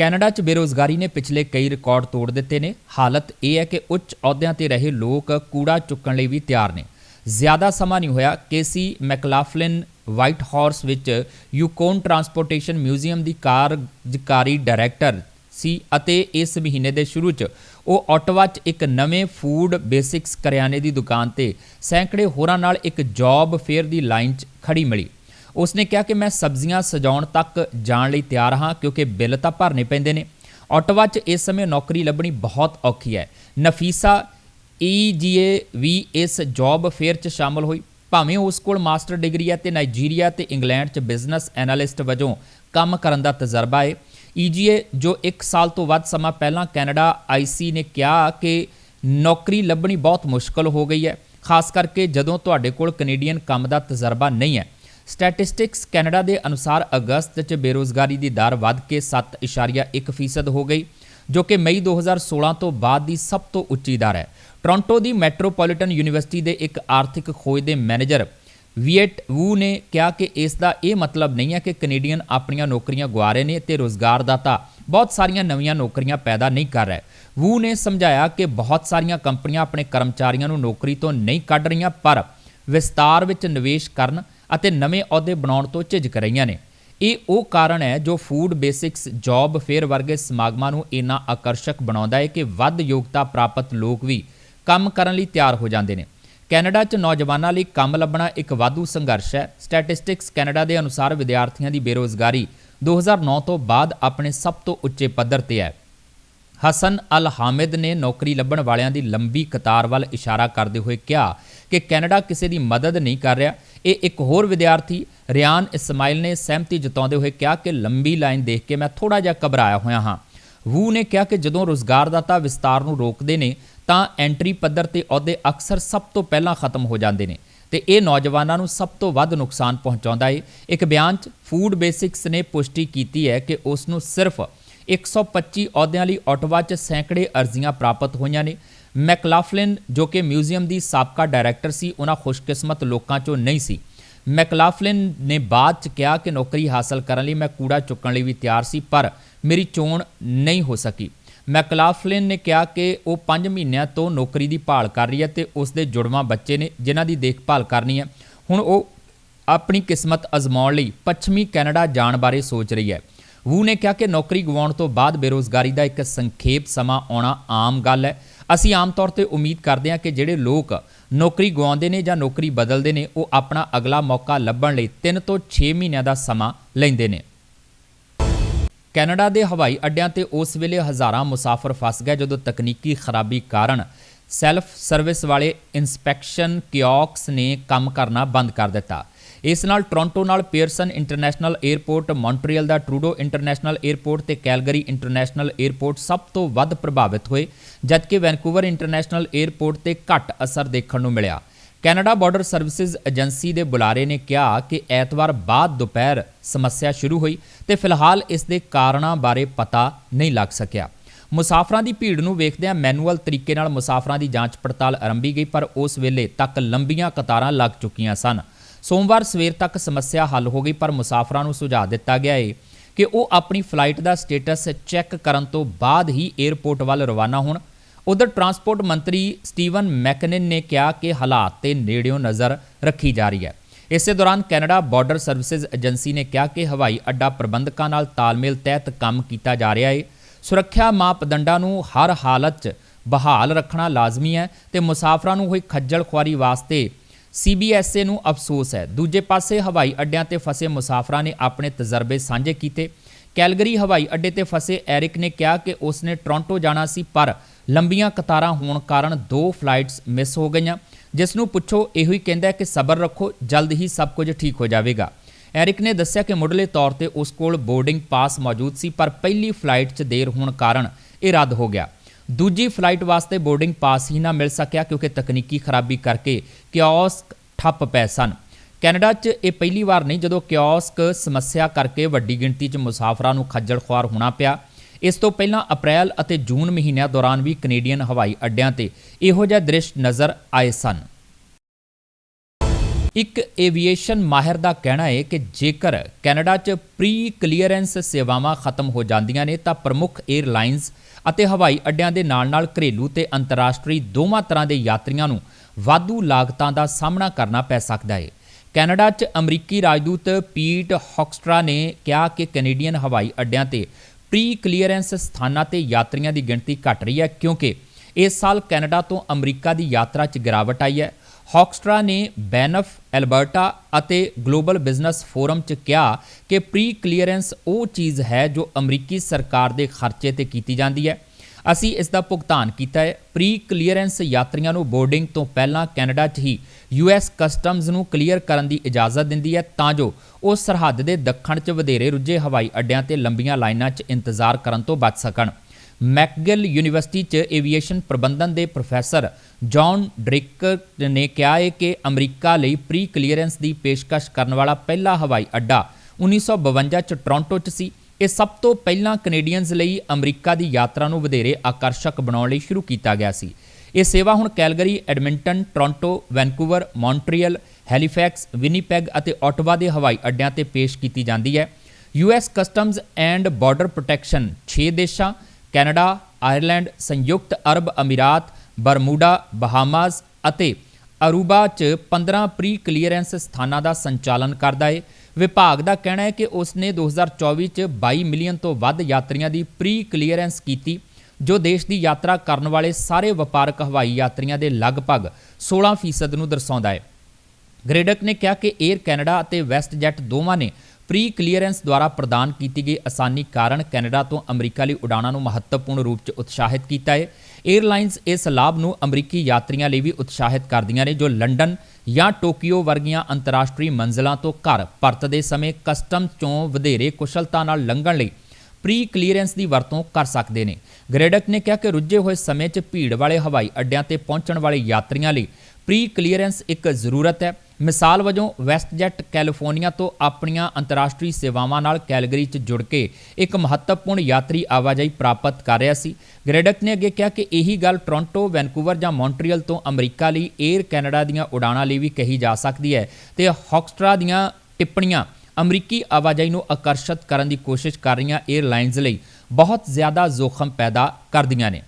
ਕੈਨੇਡਾ 'ਚ ਬੇਰੋਜ਼ਗਾਰੀ ਨੇ ਪਿਛਲੇ ਕਈ ਰਿਕਾਰਡ ਤੋੜ ਦਿੱਤੇ ਨੇ। ਹਾਲਤ ਇਹ ਹੈ ਕਿ ਉੱਚ ਅਹੁਦਿਆਂ ਤੇ ਰਹੇ ਲੋਕ ਕੂੜਾ ਚੁੱਕਣ ਲਈ ਵੀ ਤਿਆਰ ਨੇ। ਜ਼ਿਆਦਾ ਸਮਾਂ ਨਹੀਂ ਹੋਇਆ। ਕੇਸੀ ਮੈਕਲਾਫਲਿਨ ਵਾਈਟ ਹਾਰਸ ਵਿੱਚ ਯੂਕੋਨ ਟਰਾਂਸਪੋਰਟੇਸ਼ਨ ਮਿਊਜ਼ੀਅਮ ਦੀ ਕਾਰਜਕਾਰੀ ਡਾਇਰੈਕਟਰ ਸੀ ਅਤੇ ਇਸ ਮਹੀਨੇ ਦੇ ਸ਼ੁਰੂ 'ਚ ਉਹ ਆਟਵਾ 'ਚ ਇੱਕ ਨਵੇਂ ਫੂਡ ਬੇਸਿਕਸ ਕਰਿਆਨੇ ਦੀ ਦੁਕਾਨ ਤੇ ਸੈਂਕੜੇ ਹੋਰਾਂ ਨਾਲ ਇੱਕ ਜੌਬ ਫੇਅਰ ਦੀ ਲਾਈਨ 'ਚ ਖੜੀ ਮਿਲੀ। ਉਸਨੇ ਕਿਹਾ ਕਿ ਮੈਂ ਸਬਜ਼ੀਆਂ ਸਜਾਉਣ ਤੱਕ ਜਾਣ ਲਈ ਤਿਆਰ ਹਾਂ ਕਿਉਂਕਿ ਬਿੱਲ ਤਾਂ ਭਰਨੇ ਪੈਂਦੇ ਨੇ। ਆਟਵਾ 'ਚ ਇਸ ਸਮੇਂ ਨੌਕਰੀ ਲੱਭਣੀ ਬਹੁਤ ਔਖੀ ਹੈ। ਨਫੀਸਾ ਈਜੀਏ ਵੀ ਇਸ ਜੌਬ ਫੇਅਰ 'ਚ ਸ਼ਾਮਲ ਹੋਈ। ਭਾਵੇਂ ਉਸ ਕੋਲ ਮਾਸਟਰ ਡਿਗਰੀ ਹੈ ਤੇ ਨਾਈਜੀਰੀਆ ਤੇ ਇੰਗਲੈਂਡ 'ਚ ਬਿਜ਼ਨਸ ਐਨਾਲਿਸਟ ਵਜੋਂ ਕੰਮ ਕਰਨ ਦਾ ਤਜਰਬਾ ਹੈ। ਈਜੀਏ ਜੋ 1 ਸਾਲ ਤੋਂ ਵੱਧ ਸਮਾਂ ਪਹਿਲਾਂ ਕੈਨੇਡਾ ਆਈਸੀ ਨੇ ਕਿਹਾ ਕਿ ਨੌਕਰੀ ਲੱਭਣੀ ਬਹੁਤ ਮੁਸ਼ਕਲ ਹੋ ਗਈ ਹੈ। ਖਾਸ ਕਰਕੇ ਜਦੋਂ ਤੁਹਾਡੇ ਕੋਲ ਕੈਨੇਡੀਅਨ ਕੰਮ ਦਾ ਤਜਰਬਾ ਨਹੀਂ ਹੈ। ਸਟੈਟਿਸਟਿਕਸ ਕੈਨੇਡਾ ਦੇ ਅਨੁਸਾਰ ਅਗਸਤ 'ਚ ਬੇਰੋਜ਼ਗਾਰੀ ਦੀ ਦਰ ਵੱਧ ਕੇ 7.1% ਹੋ ਗਈ, ਜੋ ਕਿ ਮਈ 2016 ਤੋਂ ਬਾਅਦ ਦੀ ਸਭ ਤੋਂ ਉੱਚੀ ਦਰ ਹੈ। ਟੋਰਾਂਟੋ ਦੀ ਮੈਟਰੋਪੋਲੀਟਨ ਯੂਨੀਵਰਸਿਟੀ ਦੇ ਇੱਕ ਆਰਥਿਕ ਖੋਜ ਦੇ ਮੈਨੇਜਰ ਵੀਏਟ ਵੂ ਨੇ ਕਿਹਾ ਕਿ ਇਸ ਦਾ ਇਹ ਮਤਲਬ ਨਹੀਂ ਹੈ ਕਿ ਕੈਨੇਡੀਅਨ ਆਪਣੀਆਂ ਨੌਕਰੀਆਂ ਗਵਾ ਰਹੇ ਨੇ ਤੇ ਰੋਜ਼ਗਾਰਦਾਤਾ ਬਹੁਤ ਸਾਰੀਆਂ ਨਵੀਆਂ ਨੌਕਰੀਆਂ ਪੈਦਾ ਨਹੀਂ ਕਰ ਰਿਹਾ। ਵੂ ਨੇ ਸਮਝਾਇਆ ਕਿ ਬਹੁਤ ਸਾਰੀਆਂ ਕੰਪਨੀਆਂ ਆਪਣੇ ਕਰਮਚਾਰੀਆਂ ਨੂੰ ਨੌਕਰੀ ਤੋਂ ਨਹੀਂ ਕੱਢ ਰਹੀਆਂ, ਪਰ ਵਿਸਤਾਰ ਵਿੱਚ ਨਿਵੇਸ਼ ਕਰਨ ਅਤੇ ਨਵੇਂ ਅਹੁਦੇ ਬਣਾਉਣ ਤੋਂ ਝਿਜਕ ਰਹੀਆਂ ਨੇ। ਇਹ ਉਹ ਕਾਰਨ ਹੈ ਜੋ ਫੂਡ ਬੇਸਿਕਸ ਜੌਬ ਫੇਅਰ ਵਰਗੇ ਸਮਾਗਮਾਂ ਨੂੰ ਇੰਨਾ ਆਕਰਸ਼ਕ ਬਣਾਉਂਦਾ ਹੈ ਕਿ ਵੱਧ ਯੋਗਤਾ ਪ੍ਰਾਪਤ ਲੋਕ ਵੀ ਕੰਮ ਕਰਨ ਲਈ ਤਿਆਰ ਹੋ ਜਾਂਦੇ ਨੇ। ਕੈਨੇਡਾ 'ਚ ਨੌਜਵਾਨਾਂ ਲਈ ਕੰਮ ਲੱਭਣਾ ਇੱਕ ਵਾਧੂ ਸੰਘਰਸ਼ ਹੈ। ਸਟੈਟਿਸਟਿਕਸ ਕੈਨੇਡਾ ਦੇ ਅਨੁਸਾਰ ਵਿਦਿਆਰਥੀਆਂ ਦੀ ਬੇਰੋਜ਼ਗਾਰੀ 2009 ਤੋਂ ਬਾਅਦ ਆਪਣੇ ਸਭ ਤੋਂ ਉੱਚੇ ਪੱਧਰ ਤੇ ਹੈ। ਹਸਨ ਅਲ ਹਾਮਿਦ ਨੇ ਨੌਕਰੀ ਲੱਭਣ ਵਾਲਿਆਂ ਦੀ ਲੰਬੀ ਕਤਾਰ ਵੱਲ ਇਸ਼ਾਰਾ ਕਰਦੇ ਹੋਏ ਕਿਹਾ ਕਿ ਕੈਨੇਡਾ ਕਿਸੇ ਦੀ ਮਦਦ ਨਹੀਂ ਕਰ ਰਿਹਾ। ਇਹ ਇੱਕ ਹੋਰ ਵਿਦਿਆਰਥੀ ਰਿਆਨ ਇਸਮਾਇਲ ਨੇ ਸਹਿਮਤੀ ਜਤਾਉਂਦੇ ਹੋਏ ਕਿਹਾ ਕਿ ਲੰਬੀ ਲਾਈਨ ਦੇਖ ਕੇ ਮੈਂ ਥੋੜਾ ਜਿਹਾ ਘਬਰਾਇਆ ਹੋਇਆ ਹਾਂ। ਵੂ ਨੇ ਕਿਹਾ ਕਿ ਜਦੋਂ ਰੋਜ਼ਗਾਰਦਾਤਾ ਵਿਸਤਾਰ ਨੂੰ ਰੋਕਦੇ ਨੇ, ਤਾਂ ਐਂਟਰੀ ਪੱਧਰ ਤੇ ਅਹੁਦੇ ਅਕਸਰ ਸਭ ਤੋਂ ਪਹਿਲਾਂ ਖਤਮ ਹੋ ਜਾਂਦੇ ਨੇ ਤੇ ਇਹ ਨੌਜਵਾਨਾਂ ਨੂੰ ਸਭ ਤੋਂ ਵੱਧ ਨੁਕਸਾਨ ਪਹੁੰਚਾਉਂਦਾ ਹੈ ਇੱਕ ਬਿਆਨ 'ਚ ਫੂਡ ਬੇਸਿਕਸ ਨੇ ਪੁਸ਼ਟੀ ਕੀਤੀ ਹੈ ਕਿ ਉਸ ਨੂੰ ਸਿਰਫ 125 ਅਹੁਦਿਆਂ ਲਈ ਆਟਵਾ 'ਚ ਸੈਂਕੜੇ ਅਰਜ਼ੀਆਂ ਪ੍ਰਾਪਤ ਹੋਈਆਂ ਨੇ। ਮੈਕਲਾਫਲਿਨ, ਜੋ ਕਿ ਮਿਊਜ਼ੀਅਮ ਦੀ ਸਾਬਕਾ ਡਾਇਰੈਕਟਰ ਸੀ, ਉਹਨਾਂ ਖੁਸ਼ਕਿਸਮਤ ਲੋਕਾਂ 'ਚੋਂ ਨਹੀਂ ਸੀ। ਮੈਕਲਾਫਲਿਨ ਨੇ ਬਾਅਦ 'ਚ ਕਿਹਾ ਕਿ ਨੌਕਰੀ ਹਾਸਲ ਕਰਨ ਲਈ ਮੈਂ ਕੂੜਾ ਚੁੱਕਣ ਲਈ ਵੀ ਤਿਆਰ ਸੀ, ਪਰ ਮੇਰੀ ਚੋਣ ਨਹੀਂ ਹੋ ਸਕੀ। ਮੈਕਲਾਫਲਿਨ ਨੇ ਕਿਹਾ ਕਿ ਉਹ 5 ਮਹੀਨਿਆਂ ਤੋਂ ਨੌਕਰੀ ਦੀ ਭਾਲ ਕਰ ਰਹੀ ਹੈ ਤੇ ਉਸ ਦੇ ਜੁੜਵਾਂ ਬੱਚੇ ਨੇ, ਜਿਨ੍ਹਾਂ ਦੀ ਦੇਖਭਾਲ ਕਰਨੀ ਹੈ। ਹੁਣ ਉਹ ਆਪਣੀ ਕਿਸਮਤ ਅਜ਼ਮਾਉਣ ਲਈ ਪੱਛਮੀ ਕੈਨੇਡਾ ਜਾਣ ਬਾਰੇ ਸੋਚ ਰਹੀ ਹੈ। ਵੂ ਨੇ ਕਿਹਾ ਕਿ ਨੌਕਰੀ ਗਵਾਉਣ ਤੋਂ ਬਾਅਦ ਬੇਰੋਜ਼ਗਾਰੀ ਦਾ ਇੱਕ ਸੰਖੇਪ ਸਮਾਂ ਆਉਣਾ ਆਮ ਗੱਲ ਹੈ। ਅਸੀਂ ਆਮ ਤੌਰ ਤੇ ਉਮੀਦ ਕਰਦੇ ਹਾਂ ਕਿ ਜਿਹੜੇ ਲੋਕ ਨੌਕਰੀ ਗਵਾਉਂਦੇ ਨੇ ਜਾਂ ਨੌਕਰੀ ਬਦਲਦੇ ਨੇ, ਉਹ ਆਪਣਾ ਅਗਲਾ ਮੌਕਾ ਲੱਭਣ ਲਈ 3 ਤੋਂ 6 ਮਹੀਨਿਆਂ ਦਾ ਸਮਾਂ ਲੈਂਦੇ ਨੇ। ਕੈਨੇਡਾ ਦੇ ਹਵਾਈ ਅੱਡਿਆਂ ਤੇ ਉਸ ਵੇਲੇ ਹਜ਼ਾਰਾਂ ਮੁਸਾਫਰ ਫਸ ਗਏ ਜਦੋਂ ਤਕਨੀਕੀ ਖਰਾਬੀ ਕਾਰਨ ਸੈਲਫ ਸਰਵਿਸ ਵਾਲੇ ਇਨਸਪੈਕਸ਼ਨ ਕਿਓਕਸ ਨੇ ਕੰਮ ਕਰਨਾ ਬੰਦ ਕਰ ਦਿੱਤਾ। ਇਸ ਨਾਲ ਟੋਰਾਂਟੋ ਨਾਲ ਪੀਅਰਸਨ ਇੰਟਰਨੈਸ਼ਨਲ 에ਅਰਪੋਰਟ ਮੌਂਟਰੀਅਲ ਦਾ ਟਰੂਡੋ ਇੰਟਰਨੈਸ਼ਨਲ 에ਅਰਪੋਰਟ ਤੇ ਕੈਲਗਰੀ ਇੰਟਰਨੈਸ਼ਨਲ 에ਅਰਪੋਰਟ ਸਭ ਤੋਂ ਵੱਧ ਪ੍ਰਭਾਵਿਤ ਹੋਏ, ਜਦਕਿ ਵੈਨਕੂਵਰ ਇੰਟਰਨੈਸ਼ਨਲ 에ਅਰਪੋਰਟ ਤੇ ਘੱਟ ਅਸਰ ਦੇਖਣ ਨੂੰ ਮਿਲਿਆ। ਕੈਨੇਡਾ ਬਾਰਡਰ ਸਰਵਿਸਿਜ਼ ਏਜੰਸੀ ਦੇ ਬੁਲਾਰੇ ਨੇ ਕਿਹਾ ਕਿ ਐਤਵਾਰ ਬਾਅਦ ਦੁਪਹਿਰ ਸਮੱਸਿਆ ਸ਼ੁਰੂ ਹੋਈ ਤੇ ਫਿਲਹਾਲ ਇਸ ਦੇ ਕਾਰਨਾਂ ਬਾਰੇ ਪਤਾ ਨਹੀਂ ਲੱਗ ਸਕਿਆ। ਮੁਸਾਫਰਾਂ ਦੀ ਭੀੜ ਨੂੰ ਵੇਖਦਿਆਂ ਮੈਨੂਅਲ ਤਰੀਕੇ ਨਾਲ ਮੁਸਾਫਰਾਂ ਦੀ ਜਾਂਚ ਪੜਤਾਲ ਆਰੰਭੀ ਗਈ, ਪਰ ਉਸ ਵੇਲੇ ਤੱਕ ਲੰਬੀਆਂ ਕਤਾਰਾਂ ਲੱਗ ਚੁੱਕੀਆਂ ਸਨ। ਸੋਮਵਾਰ ਸਵੇਰ ਤੱਕ ਸਮੱਸਿਆ ਹੱਲ ਹੋ ਗਈ, ਪਰ ਮੁਸਾਫਰਾਂ ਨੂੰ ਸੁਝਾਅ ਦਿੱਤਾ ਗਿਆ ਹੈ ਕਿ ਉਹ ਆਪਣੀ ਫਲਾਈਟ ਦਾ ਸਟੇਟਸ ਚੈੱਕ ਕਰਨ ਤੋਂ ਬਾਅਦ ਹੀ 에ਅਰਪੋਰਟ ਵੱਲ ਰਵਾਨਾ ਹੋਣ। ਉਧਰ ਟਰਾਂਸਪੋਰਟ ਮੰਤਰੀ ਸਟੀਵਨ ਮੈਕਨਨ ਨੇ ਕਿਹਾ ਕਿ ਹਾਲਾਤ ਤੇ ਨੇੜਿਓਂ ਨਜ਼ਰ ਰੱਖੀ ਜਾ ਰਹੀ ਹੈ। ਇਸੇ ਦੌਰਾਨ ਕੈਨੇਡਾ ਬਾਰਡਰ ਸਰਵਿਸਿਜ਼ ਏਜੰਸੀ ਨੇ ਕਿਹਾ ਕਿ ਹਵਾਈ ਅੱਡਾ ਪ੍ਰਬੰਧਕਾਂ ਨਾਲ ਤਾਲਮੇਲ ਤਹਿਤ ਕੰਮ ਕੀਤਾ ਜਾ ਰਿਹਾ ਹੈ ਸੁਰੱਖਿਆ ਮਾਪਦੰਡਾਂ ਨੂੰ ਹਰ ਹਾਲਤ 'ਚ ਬਹਾਲ ਰੱਖਣਾ ਲਾਜ਼ਮੀ ਹੈ ਤੇ ਮੁਸਾਫਰਾਂ ਨੂੰ ਹੋਈ ਖੱਜਲ ਖੁਆਰੀ ਵਾਸਤੇ ਸੀਬੀਐਸਏ ਨੂੰ ਅਫਸੋਸ ਹੈ। ਦੂਜੇ ਪਾਸੇ ਹਵਾਈ ਅੱਡਿਆਂ ਤੇ ਫਸੇ ਮੁਸਾਫਰਾਂ ਨੇ ਆਪਣੇ ਤਜਰਬੇ ਸਾਂਝੇ ਕੀਤੇ। ਕੈਲਗਰੀ ਹਵਾਈ ਅੱਡੇ ਤੇ ਫਸੇ ਐਰਿਕ ਨੇ ਕਿਹਾ ਕਿ ਉਸਨੇ ਟੋਰਾਂਟੋ ਜਾਣਾ ਸੀ, ਪਰ ਲੰਬੀਆਂ ਕਤਾਰਾਂ ਹੋਣ ਕਾਰਨ ਦੋ ਫਲਾਈਟਸ ਮਿਸ ਹੋ ਗਈਆਂ। ਜਿਸ ਨੂੰ ਪੁੱਛੋ, ਇਹੋ ਹੀ ਕਹਿੰਦਾ ਕਿ ਸਬਰ ਰੱਖੋ, ਜਲਦ ਹੀ ਸਭ ਕੁਝ ਠੀਕ ਹੋ ਜਾਵੇਗਾ। ਐਰਿਕ ਨੇ ਦੱਸਿਆ ਕਿ ਮੁੱਢਲੇ ਤੌਰ ਤੇ ਉਸ ਕੋਲ ਬੋਰਡਿੰਗ ਪਾਸ ਮੌਜੂਦ ਸੀ, ਪਰ ਪਹਿਲੀ ਫਲਾਈਟ 'ਚ ਦੇਰ ਹੋਣ ਕਾਰਨ ਇਹ ਰੱਦ ਹੋ ਗਿਆ। ਦੂਜੀ ਫਲਾਈਟ ਵਾਸਤੇ ਬੋਰਡਿੰਗ ਪਾਸ ਹੀ ਨਾ ਮਿਲ ਸਕਿਆ ਕਿਉਂਕਿ ਤਕਨੀਕੀ ਖਰਾਬੀ ਕਰਕੇ ਕਿਓਸਕ ਠੱਪ ਪਏ ਸਨ। ਕੈਨੇਡਾ 'ਚ ਇਹ ਪਹਿਲੀ ਵਾਰ ਨਹੀਂ, ਜਦੋਂ ਕਿਓਸਕ ਸਮੱਸਿਆ ਕਰਕੇ ਵੱਡੀ ਗਿਣਤੀ 'ਚ ਮੁਸਾਫਰਾਂ ਨੂੰ ਖੱਜਲ ਖੁਆਰ ਹੋਣਾ ਪਿਆ। ਇਸ ਤੋਂ ਪਹਿਲਾਂ ਅਪ੍ਰੈਲ ਅਤੇ ਜੂਨ ਮਹੀਨਿਆਂ ਦੌਰਾਨ ਵੀ ਕੈਨੇਡੀਅਨ ਹਵਾਈ ਅੱਡਿਆਂ ਤੇ ਇਹੋ ਜਿਹਾ ਦ੍ਰਿਸ਼ ਨਜ਼ਰ ਆਏ ਸਨ। ਇੱਕ ਏਵੀਏਸ਼ਨ ਮਾਹਿਰ ਦਾ ਕਹਿਣਾ ਹੈ ਕਿ ਜੇਕਰ ਕੈਨੇਡਾ 'ਚ ਪ੍ਰੀ ਕਲੀਅਰੈਂਸ ਸੇਵਾਵਾਂ ਖਤਮ ਹੋ ਜਾਂਦੀਆਂ ਨੇ, ਤਾਂ ਪ੍ਰਮੁੱਖ 에ਅਰਲਾਈਨਸ ਅਤੇ ਹਵਾਈ ਅੱਡਿਆਂ ਦੇ ਨਾਲ-ਨਾਲ ਘਰੇਲੂ ਤੇ ਅੰਤਰਰਾਸ਼ਟਰੀ ਦੋਵਾਂ ਤਰ੍ਹਾਂ ਦੇ ਯਾਤਰੀਆਂ ਨੂੰ ਵਾਧੂ ਲਾਗਤਾਂ ਦਾ ਸਾਹਮਣਾ ਕਰਨਾ ਪੈ ਸਕਦਾ ਹੈ ਕੈਨੇਡਾ 'ਚ ਅਮਰੀਕੀ ਰਾਜਦੂਤ ਪੀਟ ਹੌਕਸਟਰਾ ਨੇ ਕਿਹਾ ਕਿ ਕੈਨੇਡੀਅਨ ਹਵਾਈ ਅੱਡਿਆਂ ਤੇ ਪ੍ਰੀ ਕਲੀਅਰੈਂਸ ਸਥਾਨਾਂ ਤੇ ਯਾਤਰੀਆਂ ਦੀ ਗਿਣਤੀ ਘਟ ਰਹੀ ਹੈ ਕਿਉਂਕਿ ਇਸ ਸਾਲ ਕੈਨੇਡਾ ਤੋਂ ਅਮਰੀਕਾ ਦੀ ਯਾਤਰਾ 'ਚ ਗਿਰਾਵਟ ਆਈ ਹੈ। ਹੌਕਸਟਰਾ ਨੇ ਬੈਨਫ ਐਲਬਰਟਾ ਅਤੇ ਗਲੋਬਲ ਬਿਜ਼ਨਸ ਫੋਰਮ 'ਚ ਕਿਹਾ ਕਿ ਪ੍ਰੀ ਕਲੀਅਰੈਂਸ ਉਹ ਚੀਜ਼ ਹੈ ਜੋ ਅਮਰੀਕੀ ਸਰਕਾਰ ਦੇ ਖਰਚੇ ਤੇ ਕੀਤੀ ਜਾਂਦੀ ਹੈ। ਅਸੀਂ ਇਸ ਦਾ ਭੁਗਤਾਨ ਕੀਤਾ ਹੈ। ਪ੍ਰੀ ਕਲੀਅਰੈਂਸ ਯਾਤਰੀਆਂ ਨੂੰ ਬੋਰਡਿੰਗ ਤੋਂ ਪਹਿਲਾਂ ਕੈਨੇਡਾ 'ਚ ਹੀ ਯੂਐਸ ਕਸਟਮਜ਼ ਨੂੰ ਕਲੀਅਰ ਕਰਨ ਦੀ ਇਜਾਜ਼ਤ ਦਿੰਦੀ ਹੈ ਤਾਂ ਜੋ ਉਹ ਸਰਹੱਦ ਦੇ ਦੱਖਣ 'ਚ ਵਧੇਰੇ ਰੁੱਝੇ ਹਵਾਈ ਅੱਡਿਆਂ ਤੇ ਲੰਬੀਆਂ ਲਾਈਨਾਂ 'ਚ ਇੰਤਜ਼ਾਰ ਕਰਨ ਤੋਂ ਬਚ ਸਕਣ। ਮੈਕਗਿਲ ਯੂਨੀਵਰਸਿਟੀ 'ਚ ਏਵੀਏਸ਼ਨ ਪ੍ਰਬੰਧਨ ਦੇ ਪ੍ਰੋਫੈਸਰ ਜੌਨ ਡ੍ਰਿਕਰ ਨੇ ਕਿਹਾ ਹੈ ਕਿ ਅਮਰੀਕਾ ਲਈ ਪ੍ਰੀ ਕਲੀਅਰੈਂਸ ਦੀ ਪੇਸ਼ਕਸ਼ ਕਰਨ ਵਾਲਾ ਪਹਿਲਾ ਹਵਾਈ ਅੱਡਾ 1952 'ਚ ਟੋਰਾਂਟੋ 'ਚ ਸੀ। ਇਹ ਸਭ ਤੋਂ ਪਹਿਲਾਂ ਕੈਨੇਡੀਅਨਜ਼ ਲਈ ਅਮਰੀਕਾ ਦੀ ਯਾਤਰਾ ਨੂੰ ਵਧੇਰੇ ਆਕਰਸ਼ਕ ਬਣਾਉਣ ਲਈ ਸ਼ੁਰੂ ਕੀਤਾ ਗਿਆ ਸੀ। ਇਹ ਸੇਵਾ ਹੁਣ Calgary, Edmonton Toronto Vancouver, Montreal Halifax Winnipeg ਅਤੇ ਆਟਵਾ ਦੇ ਹਵਾਈ ਅੱਡਿਆਂ ਤੇ ਪੇਸ਼ ਕੀਤੀ ਜਾਂਦੀ ਹੈ। US customs and border protection 6 ਦੇਸ਼ਾਂ ਕੈਨੇਡਾ ਆਇਰਲੈਂਡ ਸੰਯੁਕਤ ਅਰਬ ਅਮੀਰਾਤ ਬਰਮੂਡਾ ਬਹਾਮਾਸ ਅਤੇ ਅਰੂਬਾ 'ਚ 15 ਪ੍ਰੀ ਕਲੀਅਰੈਂਸ ਸਥਾਨਾਂ ਦਾ ਸੰਚਾਲਨ ਕਰਦਾ ਹੈ ਵਿਭਾਗ ਦਾ ਕਹਿਣਾ ਹੈ ਕਿ ਉਸ ਨੇ 2024 'ਚ 22 ਮਿਲੀਅਨ ਤੋਂ ਵੱਧ ਯਾਤਰੀਆਂ ਦੀ ਪ੍ਰੀ ਕਲੀਅਰੈਂਸ ਕੀਤੀ, ਜੋ ਦੇਸ਼ ਦੀ ਯਾਤਰਾ ਕਰਨ ਵਾਲੇ ਸਾਰੇ ਵਪਾਰਕ ਹਵਾਈ ਯਾਤਰੀਆਂ ਦੇ ਲਗਭਗ 16% ਨੂੰ ਦਰਸਾਉਂਦਾ ਹੈ ਗ੍ਰੇਡਕ ਨੇ ਕਿਹਾ ਕਿ 에ਅਰ ਕੈਨੇਡਾ ਅਤੇ ਵੈਸਟਜੈਟ ਦੋਵਾਂ ਨੇ ਪ੍ਰੀ ਕਲੀਅਰੈਂਸ ਦੁਆਰਾ ਪ੍ਰਦਾਨ ਕੀਤੀ ਗਈ ਆਸਾਨੀ ਕਾਰਨ ਕੈਨੇਡਾ ਤੋਂ ਅਮਰੀਕਾ ਲਈ ਉਡਾਣਾਂ ਨੂੰ ਮਹੱਤਵਪੂਰਨ ਰੂਪ 'ਚ ਉਤਸ਼ਾਹਿਤ ਕੀਤਾ ਹੈ 에ਅਰਲਾਈਨਸ ਇਸ ਲਾਭ ਨੂੰ ਅਮਰੀਕੀ ਯਾਤਰੀਆਂ ਲਈ ਵੀ ਉਤਸ਼ਾਹਿਤ ਕਰਦੀਆਂ ਨੇ, ਜੋ ਲੰਡਨ ਜਾਂ ਟੋਕੀਓ ਵਰਗੀਆਂ ਅੰਤਰਰਾਸ਼ਟਰੀ ਮੰਜ਼ਲਾਂ ਤੋਂ ਘਰ ਪਰਤਦੇ ਸਮੇਂ ਕਸਟਮ ਚੋਂ ਵਧੇਰੇ ਕੁਸ਼ਲਤਾ ਨਾਲ ਲੰਘਣ ਲਈ ਪ੍ਰੀ ਕਲੀਅਰੈਂਸ ਦੀ ਵਰਤੋਂ ਕਰ ਸਕਦੇ ਨੇ। ਗ੍ਰੇਡਕ ਨੇ ਕਿਹਾ ਕਿ ਰੁੱਝੇ ਹੋਏ ਸਮੇਂ 'ਚ ਭੀੜ ਵਾਲੇ ਹਵਾਈ ਅੱਡਿਆਂ ਤੇ ਪਹੁੰਚਣ ਵਾਲੇ ਯਾਤਰੀਆਂ ਲਈ ਪ੍ਰੀ ਕਲੀਅਰੈਂਸ ਇੱਕ ਜ਼ਰੂਰਤ ਹੈ। ਮਿਸਾਲ ਵਜੋਂ ਵੈਸਟਜੈਟ ਕੈਲੀਫੋਰਨੀਆ ਤੋਂ ਆਪਣੀਆਂ ਅੰਤਰਰਾਸ਼ਟਰੀ ਸੇਵਾਵਾਂ ਨਾਲ ਕੈਲਗਰੀ 'ਚ ਜੁੜ ਕੇ ਇੱਕ ਮਹੱਤਵਪੂਰਨ ਯਾਤਰੀ ਆਵਾਜਾਈ ਪ੍ਰਾਪਤ ਕਰ ਰਿਹਾ ਸੀ। ਗ੍ਰੈਡਕ ਨੇ ਅੱਗੇ ਕਿਹਾ ਕਿ ਇਹੀ ਗੱਲ ਟੋਰਾਂਟੋ, ਵੈਨਕੂਵਰ ਜਾਂ ਮੌਂਟਰੀਅਲ ਤੋਂ ਅਮਰੀਕਾ ਲਈ 에ਅਰ ਕੈਨੇਡਾ ਦੀਆਂ ਉਡਾਣਾਂ ਲਈ ਵੀ ਕਹੀ ਜਾ ਸਕਦੀ ਹੈ ਤੇ ਹੌਕਸਟਰਾ ਦੀਆਂ ਟਿੱਪਣੀਆਂ ਅਮਰੀਕੀ ਆਵਾਜਾਈ ਨੂੰ ਆਕਰਸ਼ਿਤ ਕਰਨ ਦੀ ਕੋਸ਼ਿਸ਼ ਕਰ ਰਹੀਆਂ 에ਅਰਲਾਈਨਜ਼ ਲਈ ਬਹੁਤ ਜ਼ਿਆਦਾ ਜ਼ੋਖਮ ਪੈਦਾ ਕਰਦੀਆਂ ਨੇ।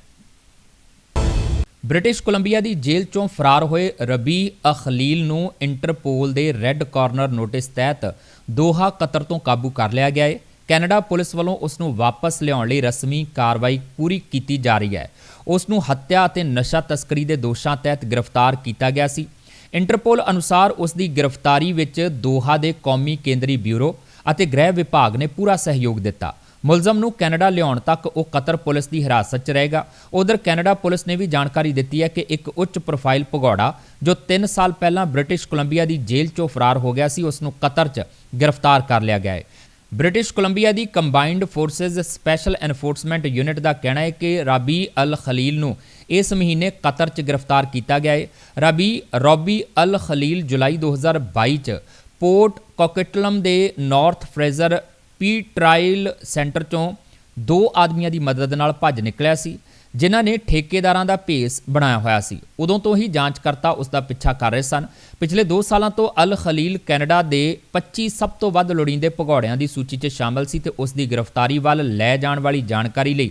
ਬ੍ਰਿਟਿਸ਼ ਕੋਲੰਬੀਆ ਦੀ ਜੇਲ੍ਹ ਚੋਂ ਫਰਾਰ ਹੋਏ ਰਬੀ ਅਖਲੀਲ ਨੂੰ ਇੰਟਰਪੋਲ ਦੇ ਰੈੱਡ ਕਾਰਨਰ ਨੋਟਿਸ ਤਹਿਤ ਦੋਹਾ ਕਤਰ ਤੋਂ ਕਾਬੂ ਕਰ ਲਿਆ ਗਿਆ ਹੈ। ਕੈਨੇਡਾ ਪੁਲਿਸ ਵੱਲੋਂ ਉਸ ਨੂੰ ਵਾਪਸ ਲਿਆਉਣ ਲਈ ਰਸਮੀ ਕਾਰਵਾਈ ਪੂਰੀ ਕੀਤੀ ਜਾ ਰਹੀ ਹੈ। ਉਸ ਨੂੰ ਹੱਤਿਆ ਅਤੇ ਨਸ਼ਾ ਤਸਕਰੀ ਦੇ ਦੋਸ਼ਾਂ ਤਹਿਤ ਗ੍ਰਿਫਤਾਰ ਕੀਤਾ ਗਿਆ ਸੀ। ਇੰਟਰਪੋਲ ਅਨੁਸਾਰ ਉਸ ਦੀ ਗ੍ਰਿਫਤਾਰੀ ਵਿੱਚ ਦੋਹਾ ਦੇ ਕੌਮੀ ਕੇਂਦਰੀ ਬਿਊਰੋ ਅਤੇ ਗ੍ਰਹਿ ਵਿਭਾਗ ਨੇ ਪੂਰਾ ਸਹਿਯੋਗ ਦਿੱਤਾ। ਮੁਲਜ਼ਮ ਨੂੰ ਕੈਨੇਡਾ ਲਿਆਉਣ ਤੱਕ ਉਹ ਕਤਰ ਪੁਲਿਸ ਦੀ ਹਿਰਾਸਤ 'ਚ ਰਹੇਗਾ। ਉਧਰ ਕੈਨੇਡਾ ਪੁਲਿਸ ਨੇ ਵੀ ਜਾਣਕਾਰੀ ਦਿੱਤੀ ਹੈ ਕਿ ਇੱਕ ਉੱਚ ਪ੍ਰੋਫਾਈਲ ਭਗੌੜਾ, ਜੋ 3 ਸਾਲ ਪਹਿਲਾਂ ਬ੍ਰਿਟਿਸ਼ ਕੋਲੰਬੀਆ ਦੀ ਜੇਲ੍ਹ 'ਚੋਂ ਫਰਾਰ ਹੋ ਗਿਆ ਸੀ ਉਸ ਨੂੰ ਕਤਰ 'ਚ ਗ੍ਰਿਫਤਾਰ ਕਰ ਲਿਆ ਗਿਆ ਹੈ। ਬ੍ਰਿਟਿਸ਼ ਕੋਲੰਬੀਆ ਦੀ combined forces special enforcement unit ਦਾ ਕਹਿਣਾ ਹੈ ਕਿ ਰਾਬੀ ਅਲ ਖਲੀਲ ਨੂੰ ਇਸ ਮਹੀਨੇ ਕਤਰ 'ਚ ਗ੍ਰਿਫਤਾਰ ਕੀਤਾ ਗਿਆ ਹੈ। ਰਾਬੀ ਰੋਬੀ ਅਲ ਖਲੀਲ ਜੁਲਾਈ 2022 'ਚ ਪੋਰਟ ਕੋਕਟਲਮ ਦੇ North Fraser pretrial centre ਚੋਂ ਦੋ ਆਦਮੀਆਂ ਦੀ ਮਦਦ ਨਾਲ ਭੱਜ ਨਿਕਲਿਆ ਸੀ। ਜਿਨ੍ਹਾਂ ਨੇ ਠੇਕੇਦਾਰਾਂ ਦਾ ਭੇਸ ਬਣਾਇਆ ਹੋਇਆ ਸੀ। ਉਦੋਂ ਤੋਂ ਹੀ ਜਾਂਚਕਰਤਾ ਉਸ ਦਾ ਪਿੱਛਾ ਕਰ ਰਹੇ ਸਨ। ਪਿਛਲੇ 2 ਸਾਲਾਂ ਤੋਂ ਅਲ ਖਲੀਲ ਕੈਨੇਡਾ ਦੇ 25 ਸਭ ਤੋਂ ਵੱਧ ਲੋੜੀਂਦੇ ਭਗੌੜਿਆਂ ਦੀ ਸੂਚੀ 'ਚ ਸ਼ਾਮਲ ਸੀ ਤੇ ਉਸ ਦੀ ਗ੍ਰਿਫਤਾਰੀ ਵੱਲ ਲੈ ਜਾਣ ਵਾਲੀ ਜਾਣਕਾਰੀ ਲਈ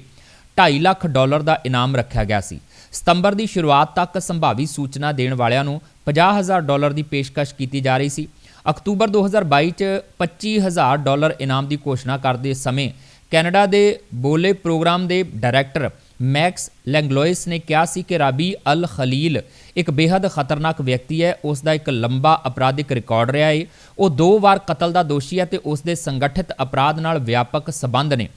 2.5 ਲੱਖ ਡਾਲਰ ਦਾ ਇਨਾਮ ਰੱਖਿਆ ਗਿਆ ਸੀ। ਸਤੰਬਰ ਦੀ ਸ਼ੁਰੂਆਤ ਤੱਕ ਸੰਭਾਵੀ ਸੂਚਨਾ ਦੇਣ ਵਾਲਿਆਂ ਨੂੰ 50000 ਡਾਲਰ ਦੀ ਪੇਸ਼ਕਸ਼ ਕੀਤੀ ਜਾ ਰਹੀ ਸੀ। ਅਕਤੂਬਰ 2022 ਚ 25000 ਡਾਲਰ ਇਨਾਮ ਦੀ ਘੋਸ਼ਣਾ ਕਰਦੇ ਸਮੇਂ ਕੈਨੇਡਾ ਦੇ ਬੋਲੇ ਪ੍ਰੋਗਰਾਮ ਦੇ ਡਾਇਰੈਕਟਰ ਮੈਕਸ ਲੈਂਗਲੋਇਸ ਨੇ ਕਿਹਾ ਸੀ ਕਿ ਰਾਬੀ ਅਲ ਖਲੀਲ ਇੱਕ ਬੇहद ਖਤਰਨਾਕ ਵਿਅਕਤੀ ਹੈ। ਉਸ ਦਾ ਇੱਕ ਲੰਬਾ ਅਪਰਾਧਿਕ ਰਿਕਾਰਡ ਰਿਹਾ ਹੈ ਉਹ ਦੋ ਵਾਰ ਕਤਲ ਦਾ ਦੋਸ਼ੀ ਹੈ ਤੇ ਉਸ ਦੇ ਸੰਗਠਿਤ ਅਪਰਾਧ ਨਾਲ ਵਿਆਪਕ ਸਬੰਧ ਨੇ।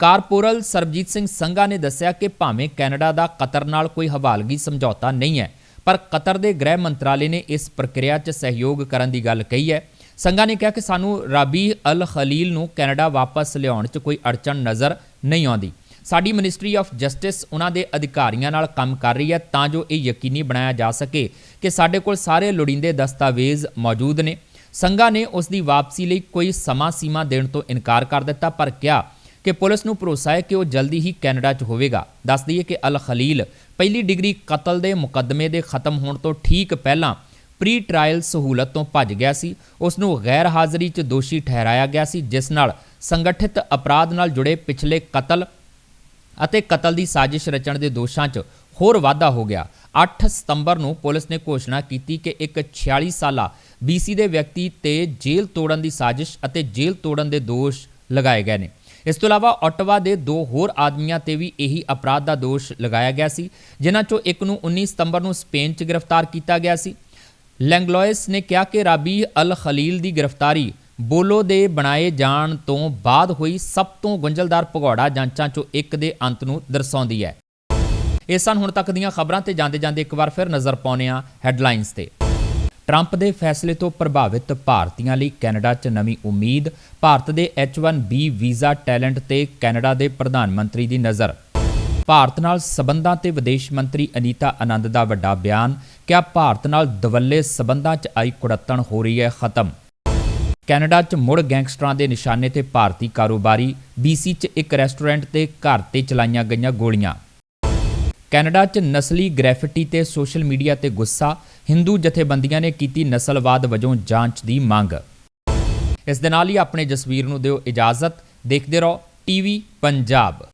ਕਾਰਪੋਰਲ ਸਰਬਜੀਤ ਸਿੰਘ ਸੰਘਾ ਨੇ ਦੱਸਿਆ ਕਿ ਭਾਵੇਂ ਕੈਨੇਡਾ ਦਾ ਕਤਰ ਨਾਲ ਕੋਈ ਹਵਾਲਗੀ ਸਮਝੌਤਾ ਨਹੀਂ ਹੈ, ਪਰ ਕਤਰ ਦੇ ਗ੍ਰਹਿ ਮੰਤਰਾਲੇ ਨੇ ਇਸ ਪ੍ਰਕਿਰਿਆ 'ਚ ਸਹਿਯੋਗ ਕਰਨ ਦੀ ਗੱਲ ਕਹੀ ਹੈ। ਸੰਘਾ ਨੇ ਕਿਹਾ ਕਿ ਸਾਨੂੰ ਰਾਬੀ ਅਲ ਖਲੀਲ ਨੂੰ ਕੈਨੇਡਾ ਵਾਪਸ ਲਿਆਉਣ 'ਚ ਕੋਈ ਅੜਚਣ ਨਜ਼ਰ ਨਹੀਂ ਆਉਂਦੀ। ਸਾਡੀ ਮਿਨਿਸਟਰੀ ਆਫ ਜਸਟਿਸ ਉਹਨਾਂ ਦੇ ਅਧਿਕਾਰੀਆਂ ਨਾਲ ਕੰਮ ਕਰ ਰਹੀ ਹੈ ਤਾਂ ਜੋ ਇਹ ਯਕੀਨੀ ਬਣਾਇਆ ਜਾ ਸਕੇ ਕਿ ਸਾਡੇ ਕੋਲ ਸਾਰੇ ਲੋੜੀਂਦੇ ਦਸਤਾਵੇਜ਼ ਮੌਜੂਦ ਨੇ। ਸੰਘਾ ਨੇ ਉਸ ਦੀ ਵਾਪਸੀ ਲਈ ਕੋਈ ਸਮਾਂ ਸੀਮਾ ਦੇਣ ਤੋਂ ਇਨਕਾਰ ਕਰ ਦਿੱਤਾ, ਪਰ ਕਿਹਾ ਕਿ ਪੁਲਿਸ ਨੂੰ ਭਰੋਸਾ ਹੈ ਕਿ ਉਹ ਜਲਦੀ ਹੀ ਕੈਨੇਡਾ 'ਚ ਹੋਵੇਗਾ। ਦੱਸ ਦਈਏ ਕਿ ਅਲ ਖਲੀਲ ਪਹਿਲੀ ਡਿਗਰੀ ਕਤਲ ਦੇ ਮੁਕੱਦਮੇ ਦੇ ਖਤਮ ਹੋਣ ਤੋਂ ਠੀਕ ਪਹਿਲਾਂ ਪ੍ਰੀ ਟ੍ਰਾਇਲ ਸਹੂਲਤ ਤੋਂ ਭੱਜ ਗਿਆ ਸੀ। ਉਸ ਨੂੰ ਗੈਰ ਹਾਜ਼ਰੀ 'ਚ ਦੋਸ਼ੀ ਠਹਿਰਾਇਆ ਗਿਆ ਸੀ, ਜਿਸ ਨਾਲ ਸੰਗਠਿਤ ਅਪਰਾਧ ਨਾਲ ਜੁੜੇ ਪਿਛਲੇ ਕਤਲ ਅਤੇ ਕਤਲ ਦੀ ਸਾਜ਼ਿਸ਼ ਰਚਣ ਦੇ ਦੋਸ਼ਾਂ 'ਚ ਹੋਰ ਵਾਧਾ ਹੋ ਗਿਆ। 8 ਸਤੰਬਰ ਨੂੰ ਪੁਲਿਸ ਨੇ ਘੋਸ਼ਣਾ ਕੀਤੀ ਕਿ ਇੱਕ 46 ਸਾਲਾ BC ਦੇ ਵਿਅਕਤੀ ਤੇ ਜੇਲ੍ਹ ਤੋੜਨ ਦੀ ਸਾਜ਼ਿਸ਼ ਅਤੇ ਜੇਲ੍ਹ ਤੋੜਨ ਦੇ ਦੋਸ਼ ਲਗਾਏ ਗਏ ਨੇ। ਇਸ ਤੋਂ ਇਲਾਵਾ ਓਟਵਾ ਦੇ ਦੋ ਹੋਰ ਆਦਮੀਆਂ ਤੇ ਵੀ ਇਹੀ ਅਪਰਾਧ ਦਾ ਦੋਸ਼ ਲਗਾਇਆ ਗਿਆ ਸੀ, ਜਿਨ੍ਹਾਂ 'ਚੋਂ ਇੱਕ ਨੂੰ 19 ਸਤੰਬਰ ਨੂੰ ਸਪੇਨ 'ਚ ਗ੍ਰਿਫਤਾਰ ਕੀਤਾ ਗਿਆ ਸੀ। ਲੈਂਗਲੋਇਸ ਨੇ ਕਿਹਾ ਕਿ ਰਾਬੀ ਅਲ ਖਲੀਲ ਦੀ ਗ੍ਰਿਫਤਾਰੀ ਬੋਲੋ ਦੇ ਬਣਾਏ ਜਾਣ ਤੋਂ ਬਾਅਦ ਹੋਈ ਸਭ ਤੋਂ ਗੁੰਝਲਦਾਰ ਭਗੌੜਾ ਜਾਂਚਾਂ 'ਚੋਂ ਇੱਕ ਦੇ ਅੰਤ ਨੂੰ ਦਰਸਾਉਂਦੀ ਹੈ। ਇਹ ਸਨ ਹੁਣ ਤੱਕ ਦੀਆਂ ਖਬਰਾਂ ਤੇ ਜਾਂਦੇ ਜਾਂਦੇ ਇੱਕ ਵਾਰ ਫਿਰ ਨਜ਼ਰ ਪਾਉਂਦੇ ਹਾਂ ਹੈਡਲਾਈਨਸ ਤੇ। ਟਰੰਪ ਦੇ ਫੈਸਲੇ ਤੋਂ ਪ੍ਰਭਾਵਿਤ ਭਾਰਤੀਆਂ ਲਈ ਕੈਨੇਡਾ 'ਚ ਨਵੀਂ ਉਮੀਦ, ਭਾਰਤ ਦੇ H1B ਵੀਜ਼ਾ ਟੈਲੈਂਟ ਤੇ ਕੈਨੇਡਾ ਦੇ ਪ੍ਰਧਾਨ ਮੰਤਰੀ ਦੀ ਨਜ਼ਰ। ਭਾਰਤ ਨਾਲ ਸਬੰਧਾਂ ਤੇ ਵਿਦੇਸ਼ ਮੰਤਰੀ ਅਨੀਤਾ ਆਨੰਦ ਦਾ ਵੱਡਾ ਬਿਆਨ ਕਿਹਾ ਭਾਰਤ ਨਾਲ ਦਵੱਲੇ ਸਬੰਧਾਂ 'ਚ ਆਈ ਕੁੜੱਤਣ ਹੋ ਰਹੀ ਹੈ ਖਤਮ? ਕੈਨੇਡਾ 'ਚ ਮੁੜ ਗੈਂਗਸਟਰਾਂ ਦੇ ਨਿਸ਼ਾਨੇ ਤੇ ਭਾਰਤੀ ਕਾਰੋਬਾਰੀ BC 'ਚ ਇੱਕ ਰੈਸਟੋਰੈਂਟ ਤੇ ਘਰ ਤੇ ਚਲਾਈਆਂ ਗਈਆਂ ਗੋਲੀਆਂ। ਕੈਨੇਡਾ 'ਚ ਨਸਲੀ ਗ੍ਰੈਫਿਟੀ ਤੇ ਸੋਸ਼ਲ ਮੀਡੀਆ ਤੇ ਗੁੱਸਾ ਹਿੰਦੂ ਜਥੇਬੰਦੀਆਂ ਨੇ ਕੀਤੀ ਨਸਲਵਾਦ ਵਜੋਂ ਜਾਂਚ ਦੀ ਮੰਗ। ਇਸ ਦੇ ਨਾਲ ਹੀ ਆਪਣੇ ਜਸਵੀਰ ਨੂੰ ਦਿਓ ਇਜਾਜ਼ਤ, ਦੇਖਦੇ ਰਹੋ ਟੀਵੀ ਪੰਜਾਬ।